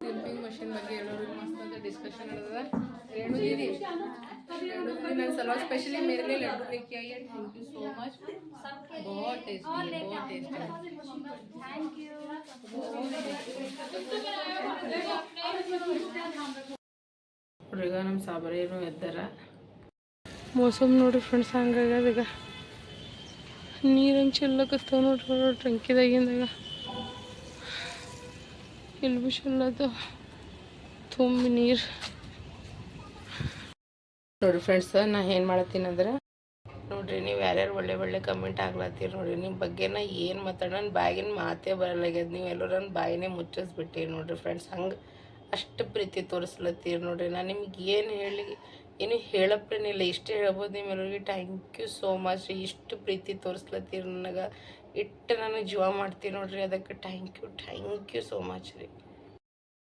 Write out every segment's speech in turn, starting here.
Dipping machine ಬಗ್ಗೆ ಮಸ್ತ್ discussion ನಡೆದ ರೇಣು ದೀದಿ ನನ್ನ ಸಲ ಸ್ಪೆಷಲಿ ಮೇರೆ ಲಡ್ಡು ಲೇಕೆ ಆಯಿ ಥ್ಯಾಂಕ್ ಯು ಸೋ ಮಚ್ ಬಹಳ ಟೇಸ್ಟಿ ಬಹಳ ಟೇಸ್ಟಿ ಥ್ಯಾಂಕ್ ಯು ನಮ್ಮ ಸಾಬರೇನು ಎದ್ದಾರ. ಮೋಸಮ್ ನೋಡ್ರಿ ಫ್ರೆಂಡ್ಸ್ ಹಂಗಾಗ್ಯದ ಈಗ. ನೀರಂಗೆ ಚೆಲ್ಲಕತ್ತಾವ ನೋಡ್ರಿ ಟ್ರಂಕಿದಾಗಿಂದಾಗ ಚೆಲ್ಲದ ತುಂಬಿ ನೀರು ನೋಡ್ರಿ ಫ್ರೆಂಡ್ಸ್ ನಾ ಏನು ಮಾಡತ್ತೀನಿ ಅಂದ್ರೆ, ನೋಡ್ರಿ ನೀವು ಯಾರ್ಯಾರು ಒಳ್ಳೆ ಒಳ್ಳೆ ಕಮೆಂಟ್ ಆಗ್ಲತ್ತೀರಿ ನೋಡ್ರಿ. ನಿಮ್ಮ ಬಗ್ಗೆ ನಾ ಏನು ಮಾತಾಡೋ ನನ್ನ ಬಾಯಿನ ಮಾತೇ ಬರಲಾಗ್ಯದ ನೀವು ಎಲ್ಲರೂ ನನ್ನ ಬಾಯಿನೇ ಮುಚ್ಚಿಸ್ಬಿಟ್ಟಿರಿ ನೋಡ್ರಿ ಫ್ರೆಂಡ್ಸ್ ಹಂಗೆ ಅಷ್ಟು ಪ್ರೀತಿ ತೋರಿಸ್ಲತ್ತೀರಿ ನೋಡ್ರಿ. ನಾನು ನಿಮ್ಗೆ ಏನು ಹೇಳಿ, ಏನು ಹೇಳಪ್ರೇನಿಲ್ಲ, ಇಷ್ಟು ಹೇಳ್ಬೋದು ನಿಮ್ಮೆಲ್ಲರಿಗೆ ಥ್ಯಾಂಕ್ ಯು ಸೋ ಮಚ್ ಇಷ್ಟು ಪ್ರೀತಿ ತೋರಿಸ್ಲತ್ತೀರಿ ನನಗೆ. ಇಟ್ಟು ನಾನು ಜೀವ ಮಾಡ್ತೀನಿ ನೋಡ್ರಿ, ಅದಕ್ಕೆ thank you thank you so much ರೀ.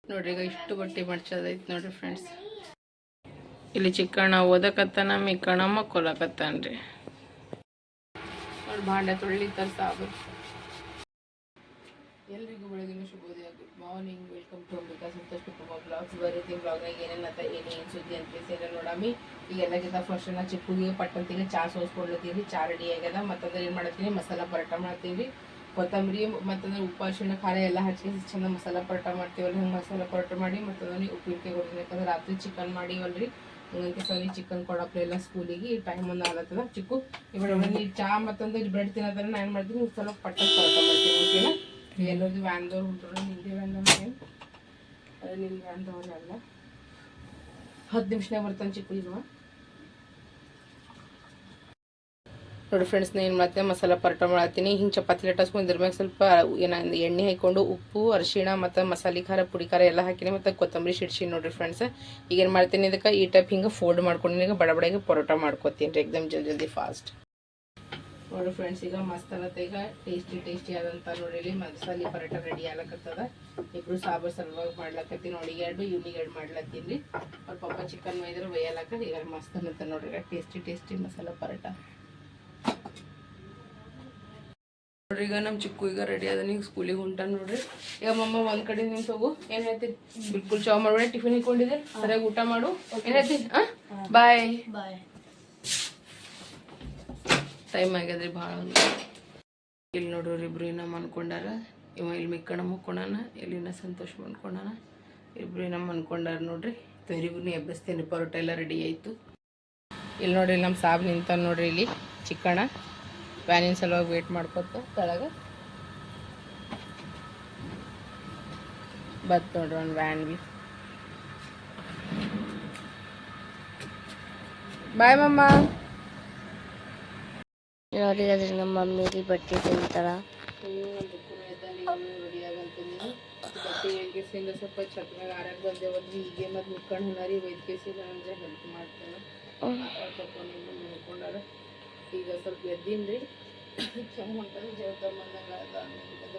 ನೋಡ್ರಿ, ಈಗ ಇಷ್ಟು ಬಟ್ಟೆ ಮಡ್ಚೋದೈತೆ ನೋಡ್ರಿ ಫ್ರೆಂಡ್ಸ್ ಇಲ್ಲಿ ಚಿಕ್ಕಣ್ಣ ಓದಕತ್ತಾನ, ಮಿಕ್ಕಣ್ಣ ಮಕ್ಕೊಲಕತ್ತಾನ್ರಿ. ನೋಡಿ ಭಾಂಡೆ ತೊಳಿತಾರ ಸಾಬು ಎಲ್ರಿಗೂ ಬೆಳಗಿನ ಶುಭ. Morning welcome to Ambika Santosh ಕುಟುಂಬ ಬ್ಲಾಗ್ಸ್ ಬರೀತಿ ಬ್ಲಾಗ್ನಾಗ ಏನೇನು ಅಂತ ಏನೇನು ಏನು ಸುದ್ದಿ ಅಂತ ಸೇರ ನೋಡಮ್ಮಿ ಈಗ ಎಲ್ಲಕ್ಕಿಂತ ಫಸ್ಟ್ ನಾ ಚಿಕ್ಕುಗೆ ಪಟ್ಟಂತೀನಿ ಚಾ ಸೋಸ್ಕೊಳ್ಲತ್ತೀನಿ ಚಾ ರೆಡಿ ಆಗ್ಯದ ಮತ್ತಂದ್ರೆ ಏನು ಮಾಡ್ತೀನಿ ಮಸಾಲ ಪರೋಟ ಮಾಡ್ತೀವಿ ಕೊತ್ತಂಬರಿ ಮತ್ತಂದ್ರೆ ಉಪ್ಪು ಅರಿಶಿಣ ಖಾರ ಎಲ್ಲ ಹಚ್ಚಿ ಚಂದ ಮಸಾಲ ಪರೋಟ ಮಾಡ್ತೀವಲ್ಲ ಹಿಂಗೆ ಮಸಾಲ ಪರೋಟ ಮಾಡಿ ಮತ್ತಂದ್ರೆ ಉಪ್ಪಿನಕಾಯಿ ಕೊಡ್ತೀನಿ ಯಾಕಂದ್ರೆ ರಾತ್ರಿ ಚಿಕನ್ ಮಾಡಿವಲ್ರಿ ಹಂಗಂತ ಸರಿ ಚಿಕನ್ ಕೊಡಪ್ಲೆ ಎಲ್ಲ ಸ್ಕೂಲಿಗೆ ಟೈಮ್ ಒಂದು ಆಗತ್ತದ ಚಿಕ್ಕು ಇವಾಗ ನೀವು ಚಾ ಮತ್ತೊಂದು ಬ್ರೆಡ್ ತಿನ್ನೋದ್ರೆ ನಾನು ಏನು ಮಾಡ್ತೀನಿ ಸ್ವಲ್ಪ ಪಟ್ಟ ಪರೋಟ ಮಾಡ್ತೀನಿ ಓಕೆನಾ ಎಲ್ಲರದು ವ್ಯಾನ್ದವ್ರು ಹುಟ್ಟರು ನಿಂದೆ ವ್ಯಾನ್ದವ್ರು ಅದು ನಿನ್ನ ಅಲ್ಲ ಹತ್ತು ನಿಮಿಷನಾಗ ಬರ್ತಾನೆ ಚಿಕ್ಕ ಈಗ ನೋಡಿ ಫ್ರೆಂಡ್ಸ್ ಏನು ಮಾಡ್ತೀನಿ ಮಸಾಲ ಪರೋಟ ಮಾಡತ್ತೀನಿ. ಹಿಂಗೆ ಚಪಾತಿ ಲಟ್ಟಿಸ್ಕೊಂಡು ಇದ್ರ ಮ್ಯಾಗ ಸ್ವಲ್ಪ ಏನ ಎಣ್ಣೆ ಹಾಕ್ಕೊಂಡು ಉಪ್ಪು, ಅರಿಶಿಣ ಮತ್ತು ಮಸಾಲೆ ಖಾರ, ಪುಡಿ ಖಾರ ಎಲ್ಲ ಹಾಕಿನಿ ಮತ್ತು ಕೊತ್ತಂಬರಿ ಶಿಡ್ಸಿ ನೋಡಿರಿ ಫ್ರೆಂಡ್ಸ್ ಈಗ ಏನು ಮಾಡ್ತೀನಿ ಇದಕ್ಕೆ, ಈ ಟೈಪ್ ಹಿಂಗೆ ಫೋಲ್ಡ್ ಮಾಡ್ಕೊಂಡು ಬಡ ಬಡಗೆ ಪರೋಟ ಮಾಡ್ಕೊತೀನಿ ರೀ ಎಕ್ದಮ್ ಜಲ್ದಿ ಜಲ್ದಿ ಫಾಸ್ಟ್ ನೋಡಿ ಫ್ರೆಂಡ್ಸ್ ಈಗ ಮಸ್ತ್ ಆಗತ್ತೆ ಈಗ ಟೇಸ್ಟಿ ಟೇಸ್ಟಿ ಆದಂತ ನೋಡಿ ಇಲ್ಲಿ ಮಸಾಲೆ ಪರೋಟ ರೆಡಿ ಆಗ್ಲಕತ್ತದ. ಇಬ್ರು ಸಾಂಬಾರು ಸಲುವಾಗಿ ಮಾಡ್ಲಕತ್ತೀನಿ ನೋಡಿ ಎರಡು ಇವ್ನಿಗೆ ಎರಡು ಮಾಡ್ಲತ್ತೀನಿ. ರೀ ಅವ್ರ ಪಪ್ಪ ಚಿಕನ್ ಒಯ್ದ್ರೆ ಒಯ್ಯಲಕ್ಕ ಈಗ ಮಸ್ತ್ ಅನ್ನತ್ತೆ ನೋಡ್ರಿ ಟೇಸ್ಟಿ ಟೇಸ್ಟಿ ಮಸಾಲ ಪರೋಟ. ನೋಡ್ರಿ ಈಗ ನಮ್ಮ ಚಿಕ್ಕು ಈಗ ರೆಡಿ ಅದ ಈಗ ಸ್ಕೂಲಿಗೆ ಹೊಂಟ ನೋಡ್ರಿ. ಈಗ ಮಮ್ಮ ಒಂದ್ ಕಡೆ ನಿಂತು ಹೋಗು ಏನ್ ಹೇಳ್ತೀನಿ ಬಿಲ್ಕುಲ್ ಚಾವ್ ಮಾಡ್ಬೇಡ ಟಿಫಿನ್ ಇಟ್ಕೊಂಡಿದ್ದೆ. ಸರಿಯಾಗಿ ಊಟ ಮಾಡು. ಏನ್ ಹೇಳ್ತೀನಿ ಬಾಯ್ ಬಾಯ್ ಟೈಮ್ ಆಗ್ಯದ್ರಿ ಭಾಳ ಇಲ್ಲಿ ನೋಡ್ರಿ ಇಬ್ರು ಇನ್ನ ಮನ್ಕೊಂಡಾರ. ಇವ ಇಲ್ಲಿ ಮಿಕ್ಕಣ ಮುಕ್ಕೊಂಡಾನ ಇಲ್ಲಿನ ಸಂತೋಷ ಮನ್ಕೊಂಡಾನ. ಇಬ್ರು ಇನ್ನ ಮನ್ಕೊಂಡಾರ ನೋಡ್ರಿ. ಇವ್ರಿಗೂ ಎಬ್ಬಸ್ತೇನೆ, ಪರೋಟ ಎಲ್ಲ ರೆಡಿ ಆಯ್ತು. ಇಲ್ಲಿ ನೋಡ್ರಿ ನಮ್ಮ ಸಾಬ್ ನಿಂತ ನೋಡ್ರಿ ಇಲ್ಲಿ ಚಿಕ್ಕಣ್ಣ ವ್ಯಾನಿನ ಸಲುವಾಗಿ ವೇಟ್ ಮಾಡ್ಕೊತ ಕೆಳಗೆ. ಬತ್ ನೋಡ್ರಿ ಒಂದು ವ್ಯಾನ್ ಬಿ. ಬಾಯ್ ಮಮ್ಮ ನೋಡಿ ಅದ್ರ ನಮ್ಮ ಮಮ್ಮಿಗೆ ಬಟ್ಟೆ ತಿಂತಾರ ಬಟ್ಟೆ ಸ್ವಲ್ಪ ಛತ್ನಾಗ ಆಡಕ್ ಬಂದೇವಲ್ರಿ ಹೀಗೆ ಮತ್ತೆ ಮುಕ್ಕೊಂಡು ಹನಾರಿ ವೈದ್ಯಕೇಸಿ ಅಂದ್ರೆ ಹೆಲ್ಪ್ ಮಾಡ್ತೇನೆ ಕರ್ಕೊಂಡು ನೋಡ್ಕೊಂಡಾರ ಈಗ ಸ್ವಲ್ಪ ಎದ್ದೀನ್ರಿ ಚಂದ ಹೊಂಟದ ಜವಾಬ್ದಾರಿ ಬಂದಂಗ ಅದ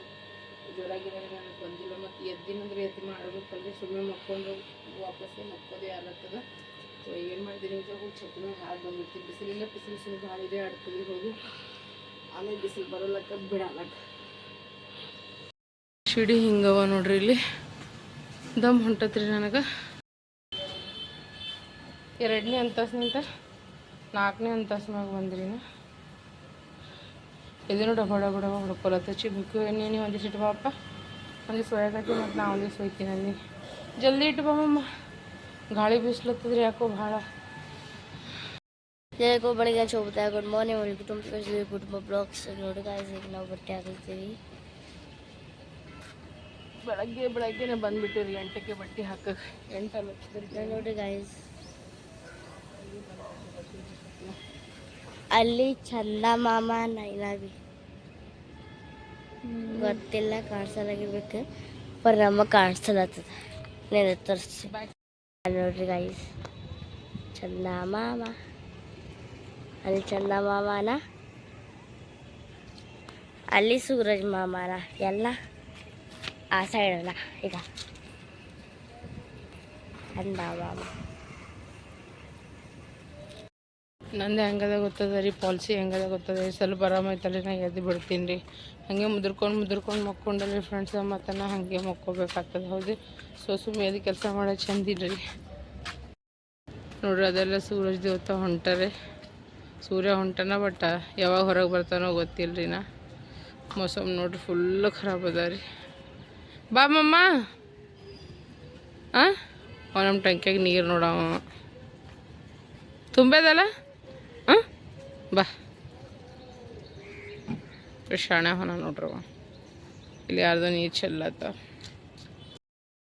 ಜೋರಾಗಿರೋ ನನಗೆ ಬಂದಿಲ್ಲ ಮತ್ತು ಎದ್ದಿನಂದ್ರೆ ಎದ್ದು ಮಾಡ್ಬೇಕಲ್ರಿ ಸುಮ್ಮನೆ ಮಕ್ಕೊಂಡು ವಾಪಸ್ಸೇ ಮಕ್ಕೋದೇ ಆಗ್ಲತ್ತದ ಸೊ ಏನು ಮಾಡಿದ್ದೀನಿ ಅಂತ ಹೋಗಿ ಚಪ್ಪನ ಹಾಕಿ ಬಂದ್ಬಿಡ್ತೀನಿ ಬಿಸಿಲಿಲ್ಲ, ಬಿಸಿಲು ಸುಮ್ಮನೆ ಗಾಳಿ ಇದೆ ಹೋಗಿ. ಆಮೇಲೆ ಬಿಸಿಲು ಬರೋಲಕ್ಕ ಬಿಡಲಕ್ಕ ಶಿಡಿ ಹಿಂಗವ ನೋಡ್ರಿ ಇಲ್ಲಿ. ದಮ್ ಹೊಂಟತ್ರಿ ನನಗೆ. ಎರಡನೇ ಅಂತಸ್ನಿಂತ ನಾಲ್ಕನೇ ಅಂತಸ್ನಾಗ ಬಂದ್ರಿ ನಾ. ಇದನ್ನು ಡಬ ಡಬ ಡಬ ಹೊಡ್ಕೊಲತ್ತ ಚಿಬ್ಕು, ಎಣ್ಣೆ ಒಂದಿಷ್ಟು ಬಾಪ ಒಂದಿವ್ಸ ಒಳಗಟ್ಟಿ ಮತ್ತು ನಾ ಒಂದಿಷ್ಟು ಒಯ್ತೀನಿ ಅಲ್ಲಿ. ಜಲ್ದಿ ಇಟ್ಟು ಬಾಮಮ್ಮ ಗಾಳಿ ಬೀಸ್ಲತ್ತದ್ರಿ ಯಾಕೋ ಭಾಳ. ಯಾಕೋ ಬೆಳಿಗ್ಗೆ ಶೋಭದ ಗುಡ್ ಮಾರ್ನಿಂಗ್ ಕುಟುಂಬ ಸ್ಪೆಷಲಿ ಕುಟುಂಬ ಬ್ಲಾಗ್ಸ್ ನೋಡಿ ಗಾಯ್ಸ್ ಈಗ ನಾವು ಬಟ್ಟೆ ಹಾಕಿರ್ತೀವಿ ಬೆಳಗ್ಗೆ ಬೆಳಗ್ಗೆನೆ ಬಂದ್ಬಿಟ್ಟಿರಿ ಎಂಟಕ್ಕೆ ಬಟ್ಟೆ ಹಾಕಕ್ಕೆ ಎಂಟಲ್ಲ ನೋಡಿ ಗಾಯ್ಸ್ ಅಲ್ಲಿ ಚಂದ ಮಾಮ ನೈನಾಬಿ ಗೊತ್ತಿಲ್ಲ ಕಾಣಿಸಲಾಗಿರ್ಬೇಕು ಪರ್ ನಮ್ಮ ಕಾಣಿಸಲತ್ತದ ನೆನೆ ತೋರಿಸಿ ನೋಡ್ರಿ ಗೈಸ್ ಚಂದ ಮಾಮ ಅಲ್ಲಿ ಚಂದ ಮಾಮನ ಅಲ್ಲಿ ಸೂರಜ್ ಮಾಮನ ಎಲ್ಲ ಆ ಸೈಡ್ ಅಲ್ಲ. ಈಗ. ಚಂದ ಮಾಮ ನಂದು ಹೆಂಗದ ಗೊತ್ತದ ರೀ, ಪಾಲಿಸಿ ಹೆಂಗದ ಗೊತ್ತದ ರೀ, ಸ್ವಲ್ಪ ಆರಾಮೈತಲ್ಲ ನಾ ಎದ್ದು ಬಿಡ್ತೀನಿ ರೀ. ಹಾಗೆ ಮುದ್ರಕೊಂಡು ಮುದ್ರಕೊಂಡು ಮಕ್ಕೊಂಡಲ್ಲಿ ಫ್ರೆಂಡ್ಸ್ ಮತ್ತು ನಾ ಹಾಗೆ ಮಕ್ಕೋಬೇಕಾಗ್ತದೆ ಹೌದು ಸೊ ಸುಮ್ಮನೆ ಎದ್ದು ಕೆಲಸ ಮಾಡೋ ಚಂದಿಲ್ಲ ರೀ ನೋಡ್ರಿ, ಅದೆಲ್ಲ ಸೂರಜ್ ದೇವತ ಹೊಂಟರೆ. ಸೂರ್ಯ ಹೊಂಟನ ಬಟ್ ಯಾವಾಗ ಹೊರಗೆ ಬರ್ತಾನೋ ಗೊತ್ತಿಲ್ಲ ರೀ ನಾ. ಮೋಸಮ್ ನೋಡ್ರಿ ಫುಲ್ ಖರಾಬ್ ಅದ ರೀ. ಬಾ ಮಮ್ಮ ಹಾಂ ಅವ ನಮ್ಮ ಟಂಕ್ಯಾಗ ನೀರು ನೋಡವ ತುಂಬೇದಲ್ಲ ಬಾ. ಶಾಣೆ ಹೊನ ನೋಡ್ರವ ಇಲ್ಲಿ ಯಾರ್ದು ನೀರು ಚೆಲ್ಲತ್ತ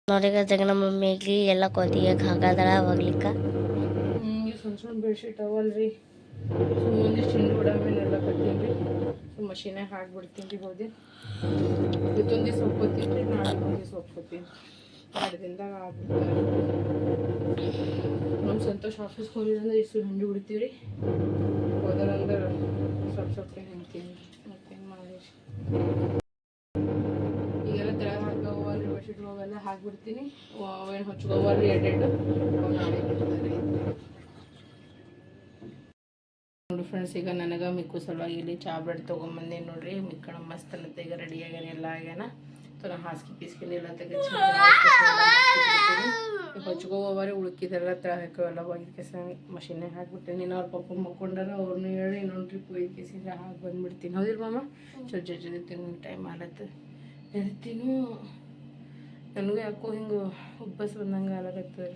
ನೋಡಿ ಗಜಗ ನಮ್ಮ ಮಮ್ಮಿಗೆ ಎಲ್ಲ ಕೊತ್ತಿಗೆ ಹಾಕದಳ ಅವಾಗ್ಲಿಕ್ಕ ಈ ಸಣ್ಣ ಸಣ್ಣ ಬೆಡ್ಶೀಟ್ ಅವಲ್ರಿ. ಸುಮ್ಮನೆ ಒಂದಿಷ್ಟು ಹಿಂಡು ಬಿಡ ಮೇಲೆ ಎಲ್ಲ ಕತ್ತೀನಿ ರೀ ಸೊ ಮಷೀನಾಗ ಹಾಕ್ಬಿಡ್ತೀನಿ ಹೋದಿ. ಇವತ್ತೊಂದು ದಿವಸ ಒಪ್ಕೋತೀನಿ ರೀ ನಾಳೆ ಒಂದು ದಿವಸ ಒಪ್ಕೋತೀನಿ ಎರಡು ದಿನದಾಗ ಆಗ್ಬಿಡ್ತಾರೆ ನಮ್ಮ ಸಂತೋಷ್ ಆಫೀಸ್ಗೆ ಹೋಗಿದ್ರೆ ಇಷ್ಟು ಹಿಂಡಿ ಬಿಡ್ತೀವಿ ರೀ ಹೋದ್ರಂದ್ರೆ ಸ್ವಲ್ಪ ಸ್ವಲ್ಪ ಹೆಂಗ್ತೀನಿ ಮತ್ತೇನು ಮಾಡಿ ಈಗೆಲ್ಲ ತೆಳಗ ಹಾಕೋವಲ್ರಿ ಬೆಡ್ಶೀಟ್ ಅವೆಲ್ಲ ಹಾಕ್ಬಿಡ್ತೀನಿ ಏನು ಹೊಚ್ಕೋವಲ್ರಿ ಎರಡೆರಡು ನಾಳೆ ಬಿಡ್ತಾರೆ ನೋಡಿ ಫ್ರೆಂಡ್ಸ್ ಈಗ ನನಗೆ ಮಿಕ್ಕು ಸಲುವಾಗಿ ಇಲ್ಲಿ ಚಾ ಬ್ರೆಡ್ ತೊಗೊಂಬಂದೆ ನೋಡ್ರಿ ಮಿಕ್ಕಣ ಮಸ್ತ್ ಅನ್ನತ್ತೆ ಈಗ ರೆಡಿ ಆಗ್ಯಾನ ಎಲ್ಲ ಆಗ್ಯಾನ ನಾ ಹಾಸಿಗೆ ಪೀಸ್ಕಿನಿ ಎಲ್ಲ ತೆಗೆದು ಹೊಚ್ಕೋವರೆ ಉಳ್ಕಿದೆಲ್ಲ ತೆಳಕ್ಕೆ ಎಲ್ಲ ಒಯ್ದು ಕೆಸ ಮಷೀನಾಗ ಹಾಕ್ಬಿಟ್ಟೆ. ನೀನು ಅವ್ರ ಪಪ್ಪ ಮಕ್ಕೊಂಡಾರ ಅವ್ರನ್ನ ಹೇಳಿ ಇನ್ನೊಂದು ಟ್ರಿಪ್ ಒಯ್ದು ಕೆಸಿದ್ರೆ ಹಾಕಿ ಬಂದ್ಬಿಡ್ತೀನಿ. ಹೌದಿಲ್ಲ ಮಾಮ? ಜೊತೆ ಜೊತೆ ತಿನ್ನೋ ಟೈಮ್ ಆಲತ್ತು. ಎರ್ತೀನು ನನಗೂ ಯಾಕೋ ಹಿಂಗೆ ಉಬ್ಬಸ್ ಬಂದಂಗೆ ಆಗತ್ತದ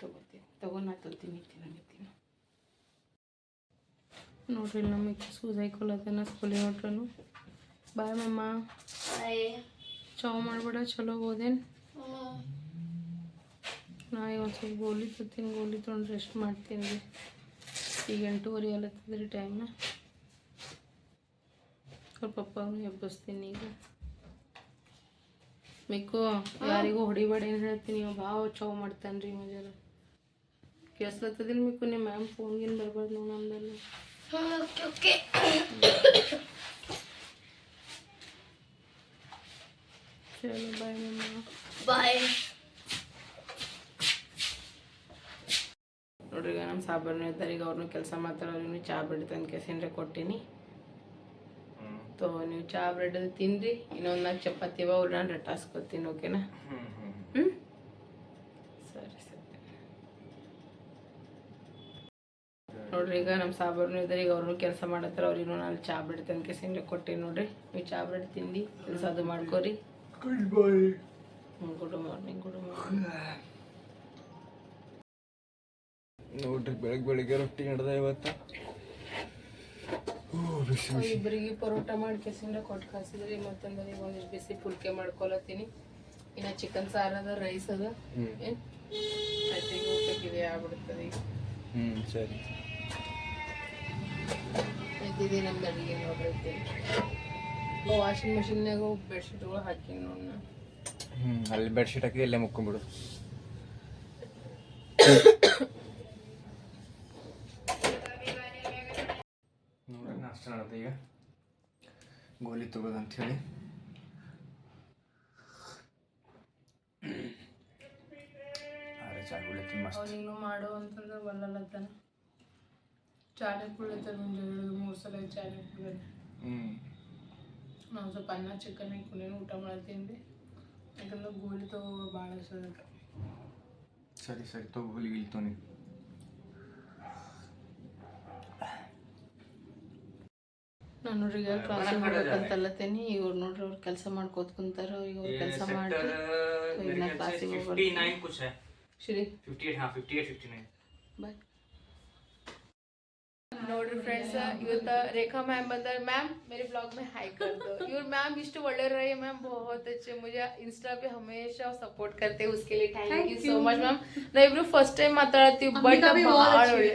ತಗೋತೀನಿ. ತಗೋ ನಾ ತೊತೀನಿ ತಿನ್ನತ್ತೀನಿ ನೋಡ್ರಿ ನಮಗೆ ಸೂಸ್ ಹಾಕೊಳತನ ಸ್ಕೂಲಿಗೆ ಹೊಟ್ರನು ಬಾಯ್ ಮಮ್ಮ ಚಾವ್ ಮಾಡ್ಬೇಡ ಚಲೋ ಹೋದೇನು ನಾ ಈಗ ಒಂದು ಸ್ವಲ್ಪ ಗೋಲಿ ತೊತ್ತೀನಿ ಗೋಲಿ ತೊಗೊಂಡು ರೆಸ್ಟ್ ಮಾಡ್ತೀನಿ ರೀ ಈಗ ಎಂಟೂವರೆ ಅಲ್ಲತ್ತದ ರೀ ಟೈಮ್ನ ಸ್ವಲ್ಪ ಪಪ್ಪನು ಎಬ್ಬಿಸ್ತೀನಿ ಈಗ ಮಿಕ್ಕು ಯಾರಿಗೂ ಹೊಡಿಬೇಡ ಏನು ಹೇಳ್ತೀನಿ ಇವ ಭಾಳ ಚಾವ್ ಮಾಡ್ತಾನೆ ರೀ ಮಜಾರ ಕೇಳಿಸ್ಲತ್ತದಿಲ್ಲ ಮಿಕ್ಕು ನಿಮ್ಮ ಮ್ಯಾಮ್ ಫೋನ್ಗಿನ್ ಬರ್ಬಾರ್ದು ನಾವು ನಮ್ದೆಲ್ಲ ಚಲೋ ಬಾಯ್ ಮಮ್ಮ ಬಾಯ್ ನೋಡ್ರಿ ಈಗ ನಮ್ಮ ಈಗ ಅವ್ರನ್ನೂ ಕೆಲಸ ಮಾಡ್ತಾರವ್ರಿಗೆ ಚಾ ಬ್ರೆಡ್ ತಂದು ಕೆಸಿನ್ರೆ ಕೊಟ್ಟಿನಿ. ತೋ ನೀವು ಚಾ ಬ್ರೆಡ್ ತಿನ್ರಿ ಇನ್ನೊಂದು ನಾಲ್ಕು ಚಪಾತಿ ಅವ ನಾನು ರಟಾಸ್ಕೊತೀನಿ ಓಕೆನಾ? ಹ್ಞೂ ಸರಿ ಸರಿ. ನೋಡ್ರಿ ಈಗ ನಮ್ಮ ಸಾಬರ್ನು ಇದ್ದಾರೆ ಈಗ ಅವ್ರನ್ನೂ ಕೆಲಸ ಮಾಡತ್ತಾರ ಅವ್ರಿಗೂ ನಾನು ಚಾ ಬ್ರೆಡ್ ತಂದು ಕೆಸಿನ್ರೆ ಕೊಟ್ಟೀನಿ ನೋಡ್ರಿ. ನೀವು ಚಾ ಬ್ರೆಡ್ ತಿಂದು ಕೆಲಸ ಅದು ಮಾಡ್ಕೋರಿ. Good morning good morning. ನೋಡ್ರಿ ಬೆಳಗ್ಗೆ ಬೆಳಿಗ್ಗೆ ರೊಟ್ಟಿ ನಡೆದ ಇವತ್ತು. ಇಬ್ಬರಿಗೆ ಪರೋಟ ಮಾಡಿ ಕೆಸಿಂದ ಕೊಟ್ಟು ಕಳ್ಸಿದ್ರಿ ಮತ್ತಂದ್ರೆ ಒಂದಿಷ್ಟು ಬಿಸಿ ಪುಲ್ಕೆ ಮಾಡ್ಕೊಳತ್ತೀನಿ. ಇನ್ನ ಚಿಕನ್ ಸಾರು ಅದ ರೈಸ್ ಅದ. ಈಗ ಊಟಕ್ಕೆ ಇದೆ ಆಗ್ಬಿಡ್ತದೆ ಹ್ಮ್ ಸರಿ. ಇದ್ದಿದೆ ನಮ್ದು ಅಡಿಗೆ ನೋಡ್ರಿ. ವಾಷಿಂಗ್ ಮಷಿನ್ಯಾಗ ಬೆಡ್ಶೀಟ್ಗಳು ಹಾಕಿ ನೋಡಿ ನಾ. ಹ್ಮ್ ಅಲ್ಲಿ ಬೆಡ್ಶೀಟ್ ಹಾಕಿ ಇಲ್ಲೇ ಮುಕ್ಕೊಂಬಿಡು ಗೋಲಿ ತಗೋದು ಅಂತ ಹೇಳಿ ಅರೆ ಚಾ ಕುಡಿತೀನಿ ಮಸ್ತ್. ಅವ್ನಿನ್ನು ಮಾಡು ಅಂತಂದ್ರೆ ಒಲ್ಲಲ್ಲತ್ತಾನ ಚಾಲೆ ಕುಡಿತಾನೆ ಒಂದು ಮೂರು ಸಲ ಚಾಲೆ ಕುಡಿದ ಹ್ಮ್. ನಾವು ಸ್ವಲ್ಪ ಅನ್ನ ಚಿಕನ್ ಹಾಕೊಂಡು ಊಟ ಮಾಡ್ತೀನಿ. ಯಾಕಂದ್ರೆ ಗೋಲಿ ತಗೋ ಭಾಳ ಸರಿ ಸರಿ ತಗೋ ಗೋಲಿ ಗಿಲಿ ನಾನು ನೋಡ್ರಿ ಈಗ ಕ್ಲಾಸಿಗೆ ಹೋಗ್ಬೇಕಂತಲ್ಲತ್ತೇನಿ ಇವ್ರು ನೋಡ್ರಿ ಅವ್ರು ಕೆಲಸ ಮಾಡ್ಕೋತ ಕುಂತಾರ ಈಗ ಅವ್ರು ಕೆಲಸ ಮಾಡಿ ಈಗ ನಾ ಕ್ಲಾಸಿಗೆ ಹೋಗ್ಬರ್ತೀನಿ कुछ है ಶ್ರೀ 58 हाँ 58 59 ಬಾಯ್ ನೋಡ್ರಿ ಫ್ರೆಂಡ್ಸ್ ಇವತ್ತು ರೇಖಾ ಮ್ಯಾಮ್ ಬಂದಾರ ಮ್ಯಾಮ್ मेरे ब्लॉग में हाई कर दो ಇವ್ರು ಮ್ಯಾಮ್ ಇಷ್ಟು ಒಳ್ಳೆ रहे मैम बहुत अच्छे मुझे इंस्टा पे हमेशा सपोर्ट करते हैं उसके लिए thank you so much ma'am ನಾ ಇಬ್ರು ಫಸ್ಟ್ ಟೈಮ್ ಮಾತಾಡತ್ತೀವಿ ಬಟ್ ಭಾಳ ಒಳ್ಳೆ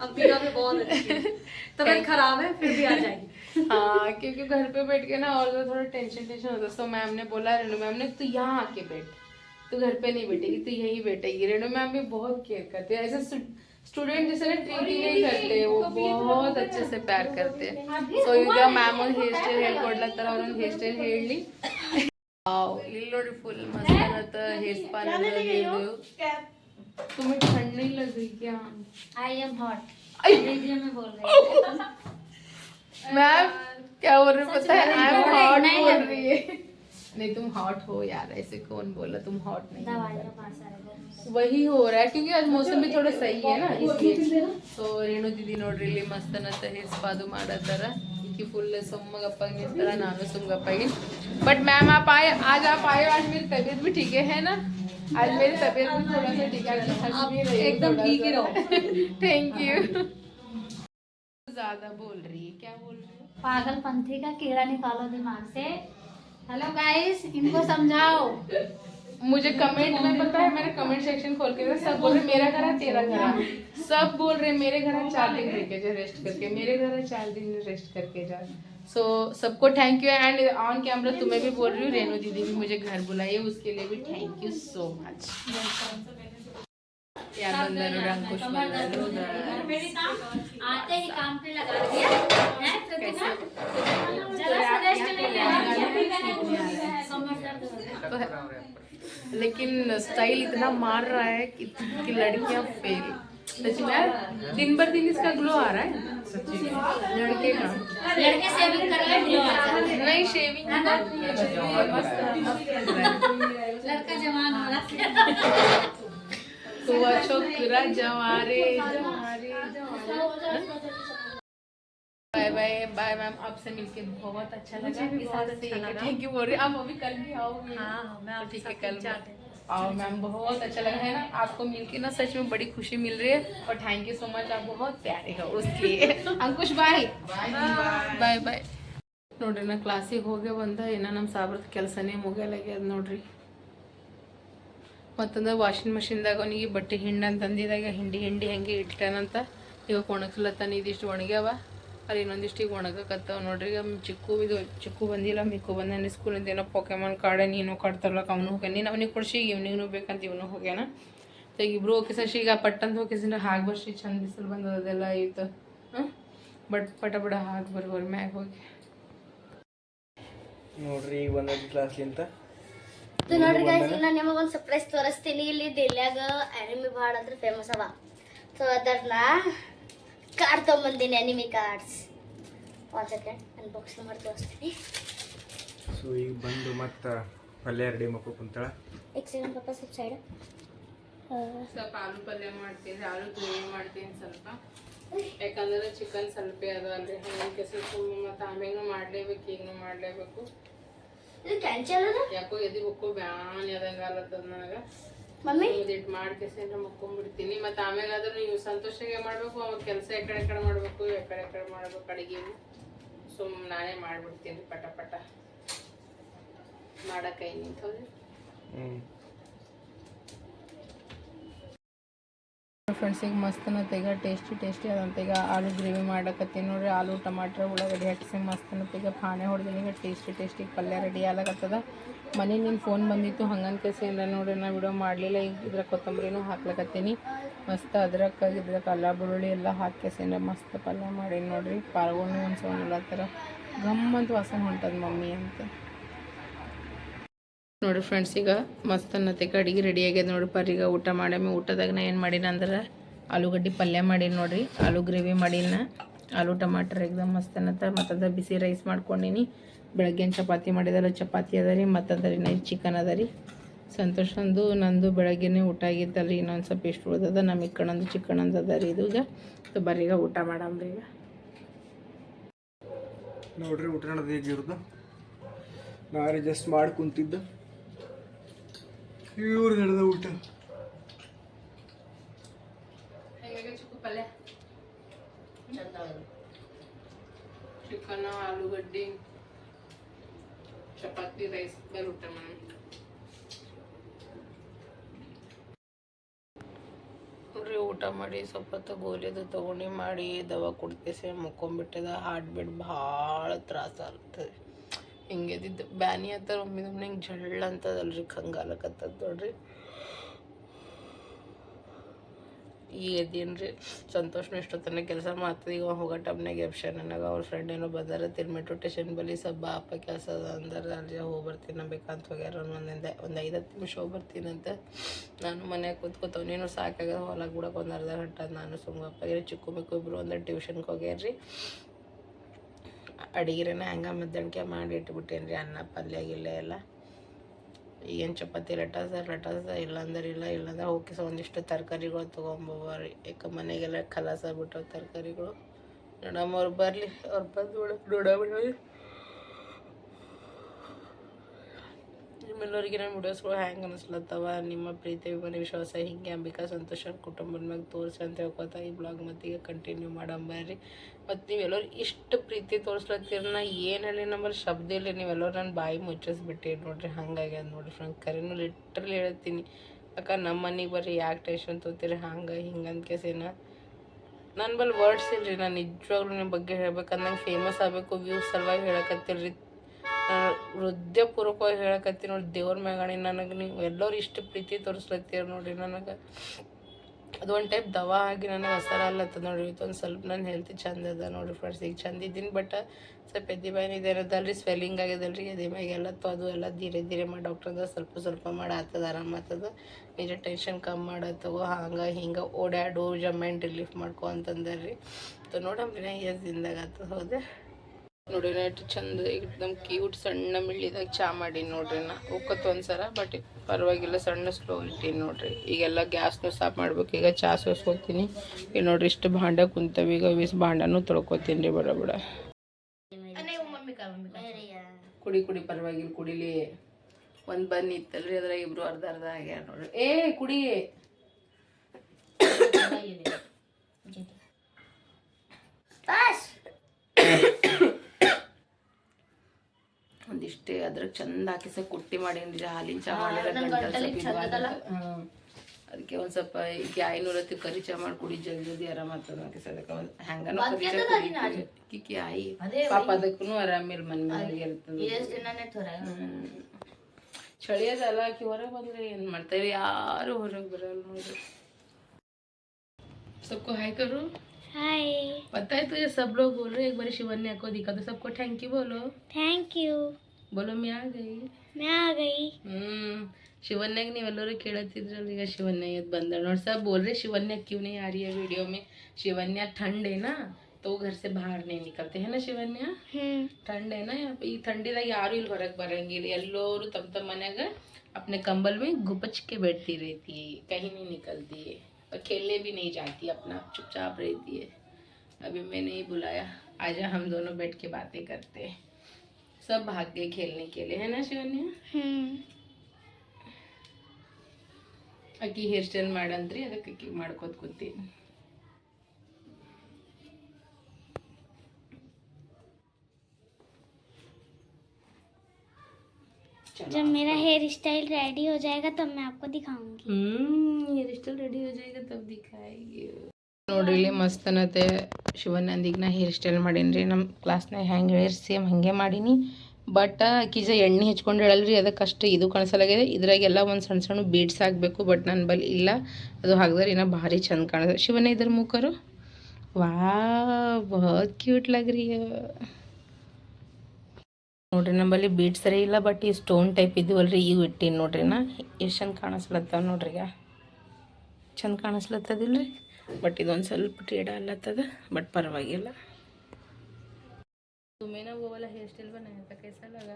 अंबिका भी बहुत अच्छी है तबीयत खराब है फिर भी आ जाएगी हाँ क्योंकि घर पे बैठ के ना और थोड़ा टेंशन टेंशन होता है तो मैम ने बोला रेणु मैम ने तू यहाँ आके बैठ तू घर पे नहीं बैठेगी तू यहीं बैठेगी रेणु मैम भी बहुत केयर करते हैं ऐसे स्टूडेंट जैसे ना ट्रीट ही नहीं करते वो बहुत अच्छे से प्यार करते हैं ಸೊ ಈಗ ಮ್ಯಾಮ್ ಒಂದು ಹೇರ್ ಸ್ಟೈಲ್ ಹೇಳ್ಕೊಡ್ಲತ್ತಾರ ಅವ್ರೊಂದು ಹೇರ್ ಸ್ಟೈಲ್ ಹೇಳಿ ಇಲ್ಲಿ ನೋಡಿ ಫುಲ್ ಮಸ್ತ್ ಅನ್ನತ್ತ ಹೇರ್ ಸ್ಪಾ तुम्हें ठंड नहीं लग रही क्या आई एम हॉट अंग्रेजी में बोल रहे हैं मैम क्या बोल रहे पता है आई एम हॉट नहीं बोल लग रही है नहीं तुम हॉट हो यार ऐसे कौन बोला तुम हॉट नहीं हो। दवाई का पास आ रहा है वही हो रहा है क्योंकि आज मौसम भी थोड़ा सही है ना इसलिए ಸೊ ರೇಣು ದಿದಿ ನೋಡ್ರಿ ಇಲ್ಲಿ ಮಸ್ತನಂತ ಹೇರ್ ಸ್ಪಾದು ಮಾಡತ್ತಾರ ಈಕಿ ಫುಲ್ ಸುಮ್ಮಗಪ್ಪಾಗಿ ನಿಂತಾರ ನಾನು ಸುಮ್ಮಗಪ್ಪಾಗಿ बट मैम आप आए आज आप आए आज मेरी तबीयत भी ठीक है है ना आज मेरी तबीयत भी थोड़ा सा ठीक है आज हंस भी रही हूँ एकदम थोड़ा ठीक ही सा। रहो। थैंक यू ज़्यादा बोल रही है क्या बोल रही है? पागलपंथी का कीड़ा निकालो दिमाग से। हेलो गाइस इनको समझाओ। मुझे कमेंट में पता है मैंने कमेंट सेक्शन खोल के सब बोल रहे मेरा घर है तेरा घर है। सब बोल रहे मेरे घर है चार दिन रह के जा रेस्ट करके। मेरे घर है चार दिन रेस्ट करके जा। सो सबको thank you and on camera तुम्हें भी बोल रही हूँ रेणु दीदी भी मुझे घर बुलाई है उसके लिए भी थैंक यू सो मच यार बंदर और अंकुश आते ही काम पे लगा दिया है प्रतिभा? जरा रेस्ट नहीं लेना कमर दर्द रहा लेकिन स्टाइल इतना मार रहा है कि, कि लड़कियाँ फेल। सच में दिन भर दिन इसका ग्लो आ रहा है। लड़के का। लड़के सेविंग कर ले ग्लो आ जाता है। नहीं शेविंग लड़का जवान हो रहा है। हुआ छोकरा जवारे जवारे बाय बाय बाय मैम आपसे मिलके बहुत अच्छा लगा मुझे भी इस बहुत हाथ से अच्छा एक लगा। थैंक यू बोल रही आप अभी कल भी आओगे हाँ मैं तो आपके ठीक है साथ कल मिल जाते मैं- आओ मैम बहुत अच्छा लगा है ना आपको मिलके ना सच में बड़ी खुशी मिल रही है और थैंक यू सो मच आप बहुत प्यारे हो उसके लिए अंकुश बाय ಬಾಯ್ ಬಾಯ್ ನೋಡ್ರಿ ನಾ ಕ್ಲಾಸಿಗೆ ಹೋಗೇ ಬಂದ ಏನೋ ನಮ್ಮ ಸಾಬ್ರದ ಕೆಲಸನೇ ಮುಗಿಯಲಾಗ್ಯದ ನೋಡ್ರಿ ಮತ್ತಂದ್ರೆ ವಾಷಿಂಗ್ ಮಷಿನ್ದಾಗ ಅವನಿಗೆ ಬಟ್ಟೆ ಹಿಂಡಿ ತಂದಿದಾಗ ಹಿಂಡಿ ಹಿಂಡಿ ಹೆಂಗೆ ಇಟ್ಟಾನಂತ ಇವಾಗ ಒಣಗಿಸ್ಲತ್ತಾನ ಇದಿಷ್ಟು ಒಣಗ್ಯಾವ. ಅಲ್ಲಿ ಇನ್ನೊಂದಿಷ್ಟು ಈಗ ಒಣಗಕತ್ತಾವ ನೋಡ್ರಿ. ಈಗ ಚಿಕ್ಕು ಇದು ಚಿಕ್ಕು ಬಂದಿಲ್ಲ, ಮಿಕ್ಕು ಬಂದಾನೆ ಸ್ಕೂಲಿಂದ ಏನೋ ಪೊಕೆಮಾನ್ ಕಾಡೆ ನೀನು ಕಾಡ್ತಾರಲ್ಲಕ್ಕ ಅವನು ಹೋಗ್ಯಾನ. ನೀನು ಅವನಿಗೆ ಕೊಡ್ಸಿ ಇವ್ನಿಗೂ ಬೇಕಂತ ಇವನು ಹೋಗ್ಯಾನ. ಈಗ ಇಬ್ಬರು ಹೋಗಿ ಸಶಿ ಈಗ ಪಟ್ಟಂತ ಹೋಗಿಸಿದ್ರೆ ಹಾಗೆ ಬರ್ಸಿ, ಚಂದ ಬಿಸಿಲು ಬಂದದೆಲ್ಲ ಇತ್ತು ಹಾಂ ಬಟ್ ಪಟ ಬಡ ಹಾಕಿ ಬರ್ಬೋರು ಮ್ಯಾಗ ಹೋಗಿ. ನೋಡ್ರಿ ಈಗ ಒಂದೊಂದು ಕ್ಲಾಸ್ಲಿಂತ ಇದು ನೋಡ್ರಿ ಗೈಸ್ ಈಗ ನಾನು ನಿಮಗೆ ಒಂದು ಸರ್ಪ್ರೈಸ್ ತೋರಿಸ್ತೀನಿ. ಇಲ್ಲಿ ದಿಲ್ಯಾಗ ಅನಿಮಿ ಭಾಳ ಅಂದ್ರೆ ಫೇಮಸ್ ಅವ. ಸೊ ಅದನ್ನ ಕಾರ್ಡ್ ತೊಗೊಂಬಂದಿನಿ ಅನಿಮಿ ಕಾರ್ಡ್ಸ್ ಒಂದು ಸೆಕೆಂಡ್ ಅನ್ಬಾಕ್ಸಿಂಗ್ ಮಾಡಿ ತೋರಿಸ್ತೀನಿ. ಸೊ ಈಗ ಬಂದು ಮತ್ತೆ ಪಲ್ಯ ರೆಡಿ ಮಾಡ್ಕೊ ಕುಂತಾಳ? ಈಗ ಸಿಗನ್ ಪಾಪ ಸ್ವಲ್ಪ ಸೈಡ್ ಸ್ವಲ್ಪ ಆಲೂ ಪಲ್ಯ ಮಾಡ್ತೀನಿ ಆಲೂ ಪಲ್ಯ ಮಾಡ್ತೀನಿ ಸ್ವಲ್ಪ. ಯಾಕಂದ್ರೆ ಚಿಕನ್ ಸ್ವಲ್ಪ ಅದು ಅಲ್ರಿ. ಹಂಗಾಗಿ ಸ್ವಲ್ಪ ಮತ್ತು ಆಮೇಲೆ ಮಾಡಲೇಬೇಕು ಈಗಲೂ ಮಾಡಲೇಬೇಕು. ಇದು ಕ್ಯಾನ್ಸಲ್ ಅದ? ಯಾಕೋ ಎದಿ ಬಕ್ಕು ಬ್ಯಾನ್ ಅದಂಗ ಆಲತ್ತದ ನನಗೆ. ಮಮ್ಮಿ? ಇದಿಟ್ಟು ಮಾಡಿ ಕೆಸಿಂದ ಮಕ್ಕೊಂಡ್ಬಿಡ್ತೀನಿ ಮತ್ತು ಆಮೇಲೆ ಆದ್ರೂ ನೀವು ಸಂತೋಷಗೆ ಮಾಡಬೇಕು ಅವಾಗ ಕೆಲಸ ಎಕಡೆ ಕಡೆ ಮಾಡಬೇಕು ಎಕಡೆ ಕಡೆ ಮಾಡ್ಬೇಕು ಅಡಿಗೆ ಸುಮ್ ನಾನೇ ಮಾಡ್ಬಿಡ್ತೀನಿ ಪಟ ಪಟ. ಮಾಡಕ್ಕೆ ನಿಂತವ್ರಿ. ಹ್ಞೂ ಫ್ರೆಂಡ್ಸ್ ಈಗ ಮಸ್ತನ ಈಗ ಟೇಸ್ಟಿ ಟೇಸ್ಟಿ ಅದಂತ ಈಗ ಆಲೂ ಗ್ರೇವಿ ಮಾಡಕತ್ತೀನಿ ನೋಡ್ರಿ. ಆಲೂ, ಟಮಾಟ್ರ, ಉಳ್ಳಾಗಡ್ಡಿ ಹಾಕಿಸಿ ಮಸ್ತನತ್ತ ಈಗ ಪಾನೆ ಹೊಡೆದಿನಿ ಈಗ ಟೇಸ್ಟಿ ಟೇಸ್ಟಿ ಪಲ್ಯ ರೆಡಿ ಆಗ್ಲಕತ್ತದ. ಮನೆ ನಿನ್ನ ಫೋನ್ ಬಂದಿತ್ತು, ಹಂಗನ್ ಕೇಸಿಂದ ನೋಡ್ರಿ, ನಾ ವಿಡಿಯೋ ಮಾಡಲಿಲ್ಲ. ಈಗ ಇದ್ರ ಕೊತ್ತಂಬರಿನೂ ಹಾಕ್ಲಕತ್ತೀನಿ. ಮಸ್ತ್ ಅದ್ರಕ್ಕ ಇದ್ರ ಕಲ್ಲ ಬೆಳ್ಳುಳ್ಳಿ ಎಲ್ಲ ಹಾಕ್ಯಸಿಂದ ಮಸ್ತ್ ಪಲ್ಯ ಮಾಡೀನಿ ನೋಡ್ರಿ. ಪಾಲ್ಗೊಂಡು ಒಂದು ಸೌಂಡ್ ಥರ ಗಮ್ಮಂತ ವಾಸನೆ ಹೊಂಟದ ಮಮ್ಮಿ ಅಂತ. ನೋಡಿ ಫ್ರೆಂಡ್ಸ್ ಈಗ ಮಸ್ತ್ ಅನ್ನತ್ತೆ ಅಡುಗೆ ರೆಡಿ ಆಗ್ಯದ ನೋಡಿ ಪರ್. ಊಟ ಮಾಡ್ಯಾಮಿ, ಊಟದಾಗ ನಾ ಏನು ಮಾಡೀನಿ ಅಂದ್ರೆ ಆಲೂಗಡ್ಡೆ ಪಲ್ಯ ಮಾಡೀನಿ ನೋಡ್ರಿ, ಆಲೂ ಗ್ರೇವಿ ಮಾಡೀನಿ. ಆಲೂ ಟಮಾಟರ್ ಎಕ್ದಮ್ ಮಸ್ತ್ ಅನ್ನತ್ತ. ಮತ್ತದ ಬಿಸಿ ರೈಸ್ ಮಾಡ್ಕೊಂಡೀನಿ. ಬೆಳಗ್ಗೆ ಚಪಾತಿ ಮಾಡಿದಾರೆ ಚಪಾತಿ ಅದ ರೀ ಮತ್ತದ್ರಿ ನೈಟ್ ಚಿಕನ್ ಅದ ರೀ ಸಂತೋಷಂದು ನಂದು ಬೆಳಗ್ಗೆನೆ ಊಟ ಆಗಿತ್ತಲ್ಲ ರೀ ಇನ್ನೊಂದು ಸ್ವಲ್ಪ ಎಷ್ಟು ಉಳ್ದದ ನಮ್ಮ ಇಕ್ಕಣಂದು ಚಿಕನ್ ಅಂದದ ಅದ ರೀ ಇದು ಈಗ. ಸೊ ಬರೀಗ ಊಟ ಮಾಡಮ್ರಿ ಈಗ. ನೋಡ್ರಿ ಊಟ ನಡೆದ ಈಗ ನಾ ಜಸ್ಟ್ ಮಾಡಿ ಕುಂತಿದ್ದು. ಇವ್ರು ನಡೆದ ಊಟ. ಚಿಕ್ಕು ಪಲ್ಯ? ಚಿಕನ್ ಆಲೂಗಡ್ಡೆ ಚಪಾತಿ ರೈಸ್ ಬೇರೆ ಊಟ ಮಾಡಿ ನೋಡ್ರಿ ಊಟ ಮಾಡಿ ಸ್ವಲ್ಪ ಹೊತ್ತು ಗೋಲಿದು ತಗೊಂಡು ಮಾಡಿ ದವಾ ಕುಡ್ಕೇಸಿ ಮುಕ್ಕೊಂಬಿಟ್ಟಿದ ಹಾರ್ಟ್ ಬೀಟ್ ಭಾಳ ತ್ರಾಸ ಆಗ್ತದೆ. ಹಿಂಗೆದಿದ್ದು. ಬ್ಯಾನಿ ಹತ್ತಾರ ಒಮ್ಮೆ ಒಮ್ಮೆ ಹಿಂಗೆ ಜಳ್ಳ ಅಂತದಲ್ರಿ ಕಂಗಾಲಕತ್ತದ ನೋಡ್ರಿ. ಈಗ ಎದ್ದೀನ್ರಿ ಸಂತೋಷನು ಇಷ್ಟೊತ್ತನ ಕೆಲಸ ಮಾಡ್ತದೆ ಈಗ ಹೋಗೋ ಟಮ್ನಾಗ ಎಪ್ಷನ್ ನನಗೆ, ಅವ್ರ ಫ್ರೆಂಡ್ ಏನೋ ಬಂದಾರ ತಿನ್ ಮೆಟ್ರೋ ಸ್ಟೇಷನ್ ಬಳಿ ಸ್ವಲ್ಪ ಅಪ್ಪ ಕೆಲಸ ಅದ ಅಂದ್ರೆ. ಅಲ್ಲಿ ಹೋಗಿ ಬರ್ತೀನಿ ಬೇಕಂತ ಹೋಗ್ಯಾರ ಒಂದಿಂದ, ಒಂದು ಐದತ್ತು ನಿಮಿಷ ಹೋಗಿ ಬರ್ತೀನಂತ ನಾನು ಮನ್ಯಾಗ ಕೂತ್ಕೋತಾವ ನೀನು ಸಾಕಾಗ ಹೊಲ ಬಿಡಕ್ಕೆ ಒಂದು ಅರ್ಧ ಗಂಟೆ ನಾನು ಸುಮ್ಮಪ್ಪ ಚಿಕ್ಕ ಮಿಕ್ಕು ಇಬ್ಬರು ಒಂದು ಟ್ಯೂಷನ್ಗೆ ಹೋಗ್ಯಾರ್ರಿ. ಅಡಿಗೆನ ಹಂಗೆ ಮಧ್ಯಾಹ್ನಕ್ಕೆ ಮಾಡಿ ಇಟ್ಬಿಟ್ಟೇನಿ ರೀ ಅನ್ನ, ಪಲ್ಯ, ಗಿಲ್ಯ ಎಲ್ಲ. ಈಗೇನು ಚಪಾತಿ ಲಟಾಸ ಲಟಾಸ ಇಲ್ಲಾಂದ್ರೆ ಇಲ್ಲ, ಇಲ್ಲಾಂದ್ರೆ ಹೋಗಿ ಒಂದಿಷ್ಟು ತರಕಾರಿಗಳು ತಗೊಂಬರಿ ಯಾಕೆ ಮನೆಗೆಲ್ಲ ಖಲಾಸ ಆಗ್ಬಿಟ್ಟವು ತರಕಾರಿಗಳು. ನೋಡಮ್ಮ, ಅವ್ರು ಬರಲಿ, ಅವ್ರು ಬಂದು ಒಳಗೆ ನಿಮ್ಮೆಲ್ಲರಿಗೆ ನಮ್ಮ ವಿಡಿಯೋಸ್ಗಳು ಹ್ಯಾಂಗೆ ಅನಿಸ್ಲತ್ತವ? ನಿಮ್ಮ ಪ್ರೀತಿ, ಅಭಿಮಾನಿ, ವಿಶ್ವಾಸ ಹಿಂಗೆ ಅಂಬಿಕಾ ಸಂತೋಷ ಕುಟುಂಬದ ಮ್ಯಾಗ ತೋರಿಸಿ ಅಂತ ಹೇಳ್ಕೊತ ಈ ಬ್ಲಾಗ್ ಮತ್ತೆ ಈಗ ಕಂಟಿನ್ಯೂ ಮಾಡಂಬರ್ರಿ ಮತ್ತು ನೀವೆಲ್ಲರು ಇಷ್ಟು ಪ್ರೀತಿ ತೋರಿಸ್ಲತ್ತೀರ ನಾ ಏನು ಹೇಳಿ ನಮ್ಮಲ್ಲಿ ಶಬ್ದ ಇಲ್ಲ ನೀವೆಲ್ಲರೂ ನನ್ನ ಬಾಯಿ ಮುಚ್ಚಿಸ್ಬಿಟ್ಟಿರಿ ನೋಡ್ರಿ ಹಂಗಾಗ್ಯದ ನೋಡ್ರಿ ಫ್ರೆಂಡ್ ಕರೆನೂ ಲಿಟ್ರಲಿ ಹೇಳ್ತೀನಿ. ಅಕ್ಕ ನಮ್ಮ ಮನೆಗೆ ಬರ್ರಿ, ಯಾಕೆ ಟೆನ್ಷನ್ ತೊಗೊತೀರಿ? ಹಂಗೆ, ಹಿಂಗೆ ಅಂದ್ಕೇಸಿನ ನನ್ನ ಬಲ್ಲಿ ವರ್ಡ್ಸ್ ಇಲ್ರಿ. ನಾನು ನಿಜವಾಗ್ಲೂ ನಿಮ್ಮ ಬಗ್ಗೆ ಹೇಳ್ಬೇಕಂದಂಗೆ ಫೇಮಸ್ ಆಗಬೇಕು ವ್ಯೂಸ್ ಸಲುವಾಗಿ ಹೇಳಕತ್ತಿಲ್ರಿ. ಹೃದಯಪೂರ್ವಕವಾಗಿ ಹೇಳಕತ್ತೀನಿ ನೋಡಿ, ದೇವ್ರ ಮ್ಯಾಗಣಿ ನನಗೆ ನೀವು ಎಲ್ಲರೂ ಇಷ್ಟು ಪ್ರೀತಿ ತೋರಿಸ್ಲತ್ತೀರ ನೋಡ್ರಿ ನನಗೆ. ಅದು ಒಂದು ಟೈಪ್ ದವಾ ಆಗಿ ನನಗೆ ಅಸರ ಅಲ್ಲತ್ತದ ನೋಡ್ರಿ ಇದೊಂದು ಸ್ವಲ್ಪ ನನ್ನ ಹೆಲ್ತ್ ಚಂದ ಅದ ನೋಡ್ರಿ ಫ್ರೆಂಡ್ಸ್ ಈಗ ಚಂದ ಇದ್ದೀನಿ ಬಟ್ ಸ್ವಲ್ಪ ಎದ್ದಿ ಬಾಯಿನ ರೀ ಸ್ವೆಲ್ಲಿಂಗ್ ಆಗ್ಯದಲ್ರಿ, ಎದೆ ಮ್ಯಾಗ ಎಲ್ಲ ಅದು ಎಲ್ಲ ಧೀರೆ ಧೀರೆ ಮಾಡಿ ಡಾಕ್ಟ್ರದ ಸ್ವಲ್ಪ ಸ್ವಲ್ಪ ಮಾಡಿ ಆತದ, ಆರಾಮ ಆತದ. ನಿಜ ಟೆನ್ಷನ್ ಕಮ್ಮಿ ಮಾಡತ್ತಗೋ ಹಂಗೆ ಹಿಂಗೆ ಓಡ್ಯಾಡು ಜಮೆಂಟ್ ರಿಲೀಫ್ ಮಾಡ್ಕೊ ಅಂತಂದಾರ್ರಿ ಸೊ ನೋಡಮ್ರಿ ನಾ ಎಷ್ಟು ದಿನದಾಗ ಆತದ, ಹೌದೇ? ನೋಡಿ ನಾ ಎಷ್ಟು ಚಂದ एकदम ಕ್ಯೂಟ್ ಸಣ್ಣ ಮಿಳ್ಳಿದಾಗ ಚಾ ಮಾಡೀನಿ ನೋಡ್ರಿ ನಾ ಉಕ್ಕತ್ತು ಒಂದ್ಸಲ ಬಟ್ ಪರವಾಗಿಲ್ಲ ಸಣ್ಣ ಸ್ಲೋ ಇಟ್ಟೀನಿ ನೋಡ್ರಿ ಈಗೆಲ್ಲ ಗ್ಯಾಸ್ನು ಸಾಫ್ ಮಾಡ್ಬೇಕು ಈಗ ಚಾ ಸೋಸ್ಕೊತೀನಿ ಈಗ ನೋಡ್ರಿ ಇಷ್ಟು ಭಾಂಡ ಕುಂತವ ಈಗ ಇವಿಸ್ ಭಾಂಡನೂ ತೊಳ್ಕೊತೀನಿ ರೀ ಬಡ ಬಡ ಕುಡಿ ಕುಡಿ ಪರವಾಗಿಲ್ಲ ಕುಡಿಲಿ ಒಂದು ಬನ್ ಇತ್ತಲ್ರಿ ಅದ್ರಾಗ ಇಬ್ರು ಅರ್ಧ ಅರ್ಧ ಆಗ್ಯಾರ ನೋಡ್ರಿ ಏ ಕುಡಿ ಒಂದಿಷ್ಟೇ ಅದ್ರ ಚಂದ ಹಾಕಿಸ ಕುಟ್ಟಿ ಮಾಡೀನಿ ರೀ ಹಾಲಿನ ಚಾ ಮಾಡಿರ ಗಂಟಲು ಸ್ವಲ್ಪ ಇದು ಆಗತ್ತೆ. ಹ್ಮ್. ಅದಕ್ಕೆ ಒಂದ್ ಸ್ವಲ್ಪ ಈಗ ಐನೂರ ಹತ್ತು ಕರಿ ಚಾ ಮಾಡಿ ಕುಡಿ ಜಲ್ದಿ ಜಲ್ದಿ ಆರಾಮ ಆಗ್ತದ ಅದಕ್ಕೆ ಅದಕ್ಕೆ ಒಂದ್ ಹಂಗನೂ ಕರಿ ಚಾ ಕುಡಿತೀವಿ. ಕಿಕ್ಕಿ ಆಯಿ ಪಾಪ ಅದಕ್ಕೂ ಆರಾಮಿಲ್ಲ ಮನ್ ಮನೆಗೆ ಇರ್ತದೆ ಹ್ಮ್. ಚಳಿ ಅದಲ್ಲ ಆಕಿ ಹೊರಗೆ ಬಂದ್ರೆ ಏನ್ ಮಾಡ್ತಾರೆ ಯಾರು ಹೊರಗೆ ಬರಲ್ಲ ನೋಡ್ರಿ सबको हाय करो हाय पता है तुझे सब लोग बोल रहे हैं एक बार शिवन्या को दिखा तो सबको थैंक यू बोलो थैंक यू बोलो मैं आ गई. मैं आ गई. हम्म शिवन्याग नहीं बोलो रही खेलती शिवन्याग और सब बोल रहे शिवन्या क्यों नहीं आ रही है वीडियो में? शिवन्या ठंड है ना तो घर से बाहर नहीं निकलते है ना शिवन्या? हम्म. ठंड है ना यहाँ पे? ठंडीದಾಗ ಯಾರು ಇಲ್ಲಿ ಹೊರಗೆ ಬರಂಗಿಲ್ಲ ಎಲ್ಲರೂ ತಮ್ಮ ತಮ್ಮ ಮನ್ಯಾಗ अपने कंबल में घुपच के बैठती रहती है कहीं नहीं निकलती है और खेलने भी नहीं जाती अपना चुपचाप रहती है। अभी मैंने ही बुलाया आजा हम दोनों बैठ के बातें करते हैं। सब भाग गए खेलने के लिए है ना शिवन्या हम्म ಅಕ್ಕಿ ಹೇರ್ ಸ್ಟೈಲ್ ಮಾಡಂತ್ರಿ ಅದಕ್ಕೆ ಅಕ್ಕಿ ಮಾಡ್ಕೋತ ಕೂತೀನಿ जब मेरा हेयर स्टाइल रेडी हो जाएगा तब मैं आपको दिखाऊंगी ಹ್ಮ್ ಹೇರ್ ಸ್ಟೈಲ್ ರೆಡಿ हो जाएगा तब दिखाएगी ನೋಡ್ರಿ ಇಲ್ಲಿ ಮಸ್ತ್ ಅನ್ನತ್ತೆ ಶಿವನಂದಿಗೆ ನಾ ಹೇರ್ ಸ್ಟೈಲ್ ಮಾಡೀನಿ ನಮ್ಮ ಕ್ಲಾಸ್ನಾಗ ಹೆಂಗೆ ಹೇರ್ ಸೇಮ್ ಹಾಗೆ ಮಾಡೀನಿ. ಬಟ್ ಆಕಿಜ ಎಣ್ಣೆ ಹಚ್ಕೊಂಡು ಹೇಳಲ್ರಿ ಅದಕ್ಕೆ ಅಷ್ಟು ಇದು ಕಾಣಿಸಲಾಗಿದೆ. ಇದ್ರಾಗೆಲ್ಲ ಒಂದು ಸಣ್ಣ ಸಣ್ಣ ಬೀಡ್ಸ್ ಆಗಬೇಕು ಬಟ್ ನನ್ನ ಬಳಿ ಇಲ್ಲ. ಅದು ಹಾಕಿದ್ರೆ ಇನ್ನೂ ಭಾರಿ ಚಂದ ಕಾಣಿಸ್ತದೆ ಶಿವನೇ ಇದ್ರ ಮೂಕರು? ವಾ ಬಹುತ್ ಕ್ಯೂಟ್ ಲಾಗ್ರಿ. ರೀ ನೋಡ್ರಿ, ನಮ್ಮಲ್ಲಿ ಬೀಡ್ ಸರಿ ಇಲ್ಲ ಬಟ್ ಈ ಸ್ಟೋನ್ ಟೈಪ್ ಇದ್ವಲ್ರಿ, ಇವು ಇಟ್ಟೀನಿ ನೋಡ್ರಿ ನಾ. ಎಷ್ಟು ಚಂದ ಕಾಣಿಸ್ಲತ್ತಾವ ನೋಡ್ರಿ ಚಂದ ಕಾಣಿಸ್ಲತ್ತದಿಲ್ರಿ? ಬಟ್ ಇದೊಂದು ಸ್ವಲ್ಪ ಟ್ರೇಡ್ ಅಲ್ಲತ್ತದ ಬಟ್ ಪರವಾಗಿಲ್ಲ तुम्हें ना वो वाला हेयर स्टाइल बनाया था कैसा लगा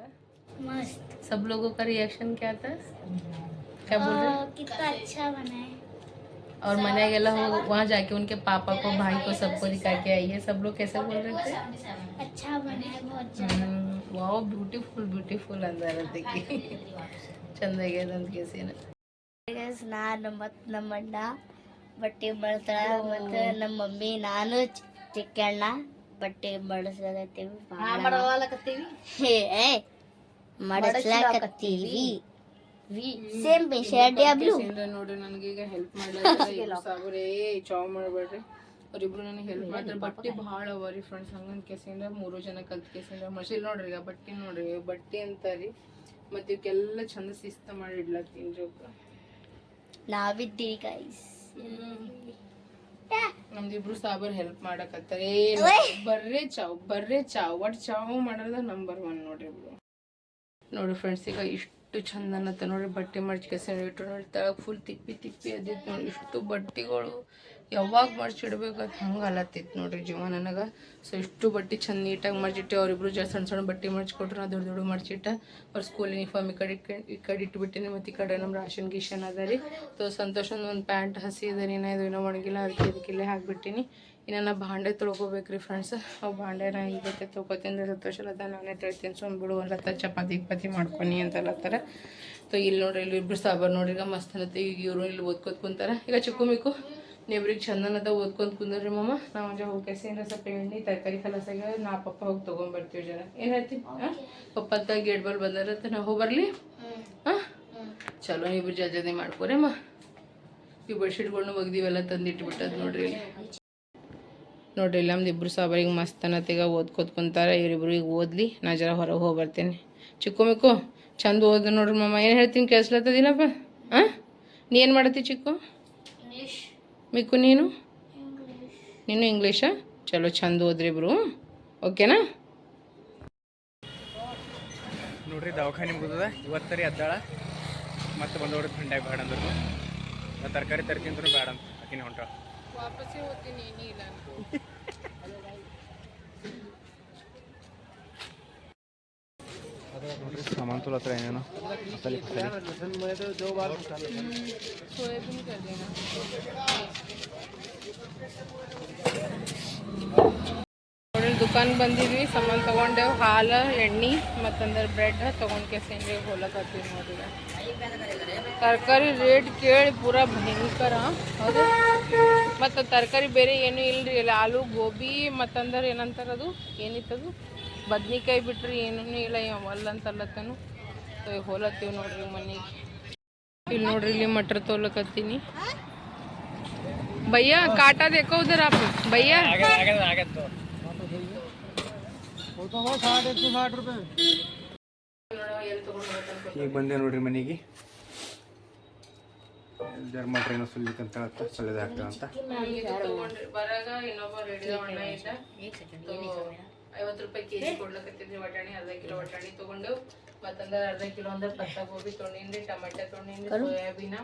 मस्त सब लोगों का रिएक्शन क्या था क्या बोल रहे ओ, कितना अच्छा बना है और मनाएगा हो वहाँ जाके उनके पापा को भाई को सबको दिखा के आई है सब लोग कैसे बोल रहे थे अच्छा बना है बहुत ज्यादा ವಾವ್ ಬ್ಯೂಟಿಫುಲ್ ಬ್ಯೂಟಿಫುಲ್ ಅಂದಾರ ಅದಕ್ಕೆ ಚಂದಾಗ್ಯದ ಅಂತ ಕೇಸಿನ Guys, ನಾನು ಮತ್ತು ನಮ್ಮ ಅಣ್ಣ ಬಟ್ಟೆ ಬಳಸ್ತಾಳ. ಮತ್ತು ನಮ್ಮ ಮಮ್ಮಿ ನಾನು ಚಿಕ್ಕಣ್ಣ ಬಟ್ಟೆ ಬಳಸ್ಲಕತ್ತೀವಿ. ಹೇ ಏ ಮಾಡಸ್ಲಾಕತ್ತೀವಿ. ಸೇಮ್ ಶರ್ಟ್ ನೋಡ್ರಿ ನನಗೀಗ ಹೆಲ್ಪ್ ಮಾಡ್ಲಾರ ಜಾಬ್ ಮಾಡಬೇಡ್ರಿ. ಅವ್ರಿಬ್ರು ನನಗೆ ಹೆಲ್ಪ್ ಮಾಡ್ತಾರೆ. ಬಟ್ಟೆ ಭಾಳ ಅವ ರೀ ಫ್ರೆಂಡ್ಸ್ ಹಂಗನ್ ಕೇಸಿಂದ ಮೂರು ಜನ ಕಲ್ತ್ ಕೇಸಿಂದ ಮಷಿಲ್ ನೋಡ್ರಿ ಈಗ ಬಟ್ಟೆ ನೋಡ್ರಿ. ಬಟ್ಟೆ ಅಂತಾರಿ ಮತ್ತೆ ಇವಕ್ಕೆಲ್ಲ ಚಂದ ಶಿಸ್ತ ಮಾಡಿ ಇಡ್ಲಾಕ್ತೀನಿ ರೀ ನಾವಿದ್ದೀವಿ ಗೈಸ್ ನಮ್ದಿಬ್ರು ಸಾಬರ್ ಹೆಲ್ಪ್ ಮಾಡಕತ್ತಾರೆ. ಬರ್ರೆ ಚಾವ್ ಬರ್ರೆ ಚಾವ್. ಒಟ್ ಚಾವ್ ಮಾಡೋದ ನಂಬರ್ ಒನ್ ನೋಡ್ರಿ ಇಬ್ರು ನೋಡಿ ಫ್ರೆಂಡ್ಸ್ ಈಗ ಇಷ್ಟು ಚಂದ ಅನ್ನತ್ತ ನೋಡ್ರಿ. ಬಟ್ಟೆ ಮಡ್ಚ್ಕೆಸ ಇಟ್ಟು ನೋಡಿ ತಳಗ್ ಫುಲ್ ತಿಪ್ಪಿ ತಿಪ್ಪಿ ಅದಿತ್ತು ನೋಡಿ ಇಷ್ಟು ಬಟ್ಟೆಗಳು. ಯಾವಾಗ ಮಡ್ಚಿಡ್ಬೇಕಂತ ಹಂಗೆ ಅಲತ್ತಿತ್ತು ನೋಡ್ರಿ ಜೀವ ನನಗೆ. ಸೊ ಇಷ್ಟು ಬಟ್ಟೆ ಚಂದ ನೀಟಾಗಿ ಮಡ್ಚಿಟ್ಟೆ ಅವರಿಬ್ರು ಜರ ಸಣ್ಣ ಸಣ್ಣ ಬಟ್ಟೆ ಮಡ್ಚಿಕೊಟ್ರು ನಾ ದೊಡ್ಡ ದೊಡ್ಡ ಮಡ್ಚಿಟ್ಟ ಅವ್ರ ಸ್ಕೂಲ್ ಯೂನಿಫಾರ್ಮ್ ಈ ಕಡೆ ಈ ಕಡೆ ಇಟ್ಬಿಟ್ಟಿನಿ. ಮತ್ತು ಈ ಕಡೆ ನಮ್ಮ ರಾಷನ್ ಗೀಶನ್ ಅದ ರೀ. ತೋ ಸಂತೋಷಂದು ಒಂದು ಪ್ಯಾಂಟ್ ಹಸಿ ಇದೆ ರೀ. ನಾ ಇದು ಏನೋ ಒಣಗಿಲ್ಲ. ಅದಕ್ಕೆ ಇದಕ್ಕೆ ಇಲ್ಲೇ ಹಾಕ್ಬಿಟ್ಟಿನಿ. ಇನ್ನು ನಾ ಭಾಂಡೆ ತೊಳ್ಕೊಬೇಕು ರೀ ಫ್ರೆಂಡ್ಸ್ ಅವು ಬಾಂಡೆನ ಇವತ್ತೆ ತೊಳ್ಕೊತೀನಿ ಅದ ನಾನೇ ತೊಳ್ತೀನಿ. ಸೊ ಬಿಡು ಅಲ್ಲತ್ತ ಚಪಾತಿ ಗಿಪಾತಿ ಮಾಡ್ಕೊನಿ ಅಂತಲತ್ತಾರ ಸೊ ಇಲ್ಲಿ ನೋಡ್ರಿ ಇಲ್ಲಿ ಇಬ್ಬರು ಸಾಬಾರ್ ನೋಡ್ರಿ. ಈಗ ಮಸ್ತ್ ಅನ್ನತ್ತೆ ಈಗ ಇವರು ಇಲ್ಲಿ ಓದ್ಕೊತ್ ಕುಂತಾರ. ಈಗ ಚಿಕ್ಕು ಮಿಕ್ಕು. ನೀವ್ರಿಗೆ ಚಂದನದ ಓದ್ಕೊಂಡು ಕುಂದ್ರಿ ಮಮ್ಮ ನಾವು ಒಂಜ ಹೋಗ್ಯಾಸಿ ಏನಾರ ಸ್ವಲ್ಪ ಎಣ್ಣೆ ತರಕಾರಿ ಕಲಸಾಗ ನಾ ಪಪ್ಪ ಹೋಗಿ ತೊಗೊಂಬರ್ತೀವಿ ಜನ. ಏನು ಹೇಳ್ತೀನಿ ಹಾಂ ಪಪ್ಪ ಅಂತ ಗೇಟ್ ಬಲ್ ಬಂದಾರತ್ತ ನಾವು ಹೋಗಿ ಬರಲಿ ಹಾಂ ಚಲೋ ಇಬ್ರು ಜಲ್ದಿ ಮಾಡ್ಕೊರಮ್ಮ ಈ ಬೆಡ್ಶೀಟ್ಗಳ್ನು ಒಗ್ದಿವೆಲ್ಲ ತಂದಿಟ್ಬಿಟ್ಟದ್ ನೋಡ್ರಿ. ಇಲ್ಲಿ ನೋಡ್ರಿ ಇಲ್ಲಿ ನಮ್ದು ಇಬ್ರು ಸಾಬರಿಗೆ ಮಸ್ತ್ ಅನ್ನತ್ತೀಗ ಓದ್ಕೋತ ಕುಂತಾರೆ. ಇವ್ರಿಬ್ರು ಈಗ ಓದ್ಲಿ ನಾ ಜರ ಹೊರಗೆ ಹೋಗಿ ಬರ್ತೇನೆ ಚಿಕ್ಕು ಮಿಕ್ಕು ಚಂದ ಓದ್ ನೋಡ್ರಿ ಮಮ್ಮ ಏನು ಹೇಳ್ತೀನಿ ಕೇಳಿಸ್ಲತ್ತದಿಲ್ಲಪ್ಪ ಹಾಂ ನೀ ಏನು ಮಾಡತ್ತಿ ಚಿಕ್ಕು? ಮಿಕ್ಕು ನೀನು ಇಂಗ್ಲಿಷ್ ನೀನು ಇಂಗ್ಲೀಷಾ ಚಲೋ ಚಂದ ಓದ್ರಿ ಇಬ್ರು ಓಕೆನಾ ನೋಡ್ರಿ ದವಾಖಾನೆ ಮುಗಿದ ಇವತ್ತರಿ ಅದ್ದಾಳ. ಮತ್ತೆ ಬಂದವ್ರಿ ಥಂಡಾಗಿ ಬೇಡ ಅಂದ್ರು. ತರಕಾರಿ ತರ್ತೀನಿ ಅಂದ್ರೂ ಬೇಡ ಅಂತ. ಆಕಿನ ಹೊಂಟಾಳ ವಾಪಸ್ಸೇ ಓದ್ತೀನಿ ನೋಡ್ರಿ ಸಾಮಾನು ತುಲತ್ರ ಏನೇನೋ? ಮಸಾಲೆ ಪಸಾಲೆ. ಸೋಯಾಬೀನ್ ಕರ್ದೇನಾ ದುಕಾನ್ ಬಂದಿದ್ವಿ, ಸಾಮಾನು ತೊಗೊಂಡೇವು ಹಾಲು, ಎಣ್ಣೆ, ಮತ್ತಂದ್ರೆ ಬ್ರೆಡ್ ತೊಗೊಂಡು ಕೆಸೇನ್ರಿ ಹೋಲಕತ್ತೀವಿ ನೋಡ್ರಿ ತರಕಾರಿ ರೇಟ್ ಕೇಳಿ ಪೂರಾ ಭಯಂಕರ. ಹೌದು? ಮತ್ತು ತರಕಾರಿ ಬೇರೆ ಏನೂ ಇಲ್ರಿ. ಇಲ್ಲ ಆಲೂ, ಗೋಬಿ, ಮತ್ತಂದ್ರೆ ಏನಂತಾರೆ ಅದು? ಬದ್ನಿಕಾಯಿ ಬಿಟ್ರಿ ಏನೂ ಇಲ್ಲ ಹೊಲ್ ಅಂತಲ್ಲತ್ತನು ಹೋಲತ್ತೀವಿ ನೋಡ್ರಿ ಮನೆಗೆ ಇಲ್ಲಿ ನೋಡ್ರಿ ಇಲ್ಲಿ ಮಟ್ರ್ ತೋಲಕತ್ತೀನಿ. ಭಯ್ಯ ಕಾಟ ದೇಖೋ ಉದರ ಭಯ್ಯ. ಈಗ ಬಂದೆ ನೋಡ್ರಿ ಮನೆಗೆ. ಧರ್ಮ ಟ್ರೈನ್ ಸುಲಿಕಂತ ಐವತ್ತು ರೂಪಾಯಿ ಕೆ ಜಿ ಕೊಡ್ಲಕತ್ತಿದ್ರಿ ವಟಾಣಿ ಅರ್ಧ ಕಿಲೋ ವಟಾಣಿ ತಗೊಂಡು ಮತ್ತಂದ್ರೆ ಅರ್ಧ ಕಿಲೋ ಅಂದ್ರೆ ಪತ್ತ ಗೋಬಿ ತೊಗೊಂಡಿನ್ರಿ ಟಮಾಟೆ ತೊಗೊಂಡಿನ್ರಿ ಸೋಯಾಬೀನ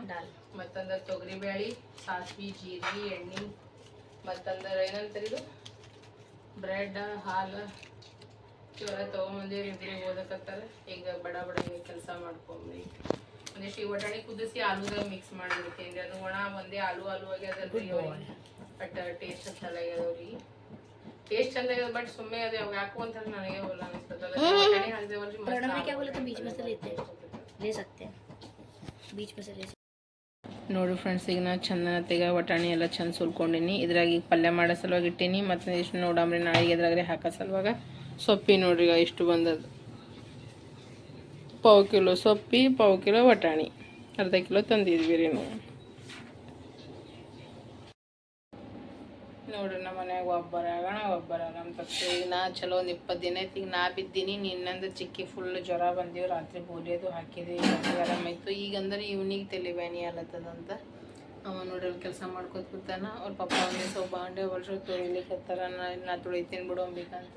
ಮತ್ತಂದ್ರೆ ತೊಗರಿ ಬೇಳೆ ಸಾಸ್ವಿ ಜೀರಿಗೆ ಎಣ್ಣೆ ಮತ್ತಂದ್ರೆ ಏನಂತಾರೆ ಇದು? ಬ್ರೆಡ್ ಹಾಲು ಇವೆಲ್ಲ ತೊಗೊಂಬಂದಿವ್ರಿ ಇಬ್ರಿಗೆ ಓದಕತ್ತಾರ. ಈಗ ಬಡ ಬಡ ಕೆಲಸ ಮಾಡ್ಕೊಂಬ್ರಿ. ಒಂದಿಷ್ಟು ಈ ವಟಾಣಿ ಕುದಿಸಿ ಆಲೂದಾಗ ಮಿಕ್ಸ್ ಮಾಡಿರ್ತೀನಿ ಅದು ಒಣ ಒಂದೇ ಆಲೂ ಆಲೂ ಆಗ್ಯದಲ್ರಿ ಬಟ್ ಟೇಸ್ಟ್ ಚಂದ ಎಷ್ಟು ಚಂದ ಆಗ್ಯದ ಬಟ್ ಸುಮ್ಮನೆ ಅದು ಯಾಕೋ ಅಂತ ನನಗೆ ಹೋಗಲ್ಲ ಅನಿಸ್ತದಲ್ಲ ಬೀಚ್ ಬಸ್ಸಲ್ಲಿ ಇತ್ತೆ ಲೇ ಸತ್ತೆ ಬೀಚ್ ಬಸ್ಸಲ್ಲಿ ನೋಡು ಫ್ರೆಂಡ್ಸ್ ಈಗ ನಾ ಚೆಂದ ತೆಗ ವಟಾಣಿ ಎಲ್ಲ ಚಂದ ಸುಲ್ಕೊಂಡಿನಿ. ಇದ್ರಾಗ ಈಗ ಪಲ್ಯ ಮಾಡೋ ಸಲುವಾಗಿ ಇಟ್ಟೀನಿ ಮತ್ತು ಇಷ್ಟು ನೋಡಂಬ್ರಿ ನಾಳೆಗೆ ಇದ್ರಾಗ್ರೆ ಹಾಕೋ ಸಲುವಾಗ ಸೊಪ್ಪಿ ನೋಡ್ರಿ ಇಷ್ಟು ಬಂದದ್ದು. ಪಾವು ಕಿಲೋ ಸೊಪ್ಪಿ ಪಾವು ಕಿಲೋ ವಟಾಣಿ. ಅರ್ಧ ಕಿಲೋ ತಂದಿದ್ವಿ ರೀ ನಾವು. ನೋಡ್ರಿ ನಮ್ಮ ಮನ್ಯಾಗ ಒಬ್ಬರ ಆಗೋಣ, ಒಬ್ಬರ ನಮ್ಮ ತಪ್ಪು ಈಗ ನಾ ಚಲೋ ಒಂದು ಇಪ್ಪತ್ತು ದಿನ ಐತಿ, ಈಗ ನಾ ಬಿದ್ದೀನಿ, ನಿನ್ನಂದು ಚಿಕ್ಕಿ ಫುಲ್ ಜ್ವರ ಬಂದೀವಿ, ರಾತ್ರಿ ಬೋಲಿಯೋದು ಹಾಕಿದ್ವಿ ಆರಾಮಾಯ್ತು ಈಗ ಅಂದ್ರೆ ಇವ್ನಿಗೆ ತಲೆ ಬ್ಯಾನಿ ಆಲತ್ತದಂತ ಅವ ನೋಡ್ರಿ ಕೆಲಸ ಮಾಡ್ಕೊತ ಕೂತಾನ, ಅವ್ರ ಪಪ್ಪ ಅವನೇ ಸ್ವಲ್ಪ ಬಾಂಡೆ ವರ್ಷ ತೊಳಿಲಿಕ್ಕೆ ಹತ್ತಾರ, ನಾ ನಾ ತೊಳಿತೀನಿ ಬಿಡು ಅಂಬಿಕಂತ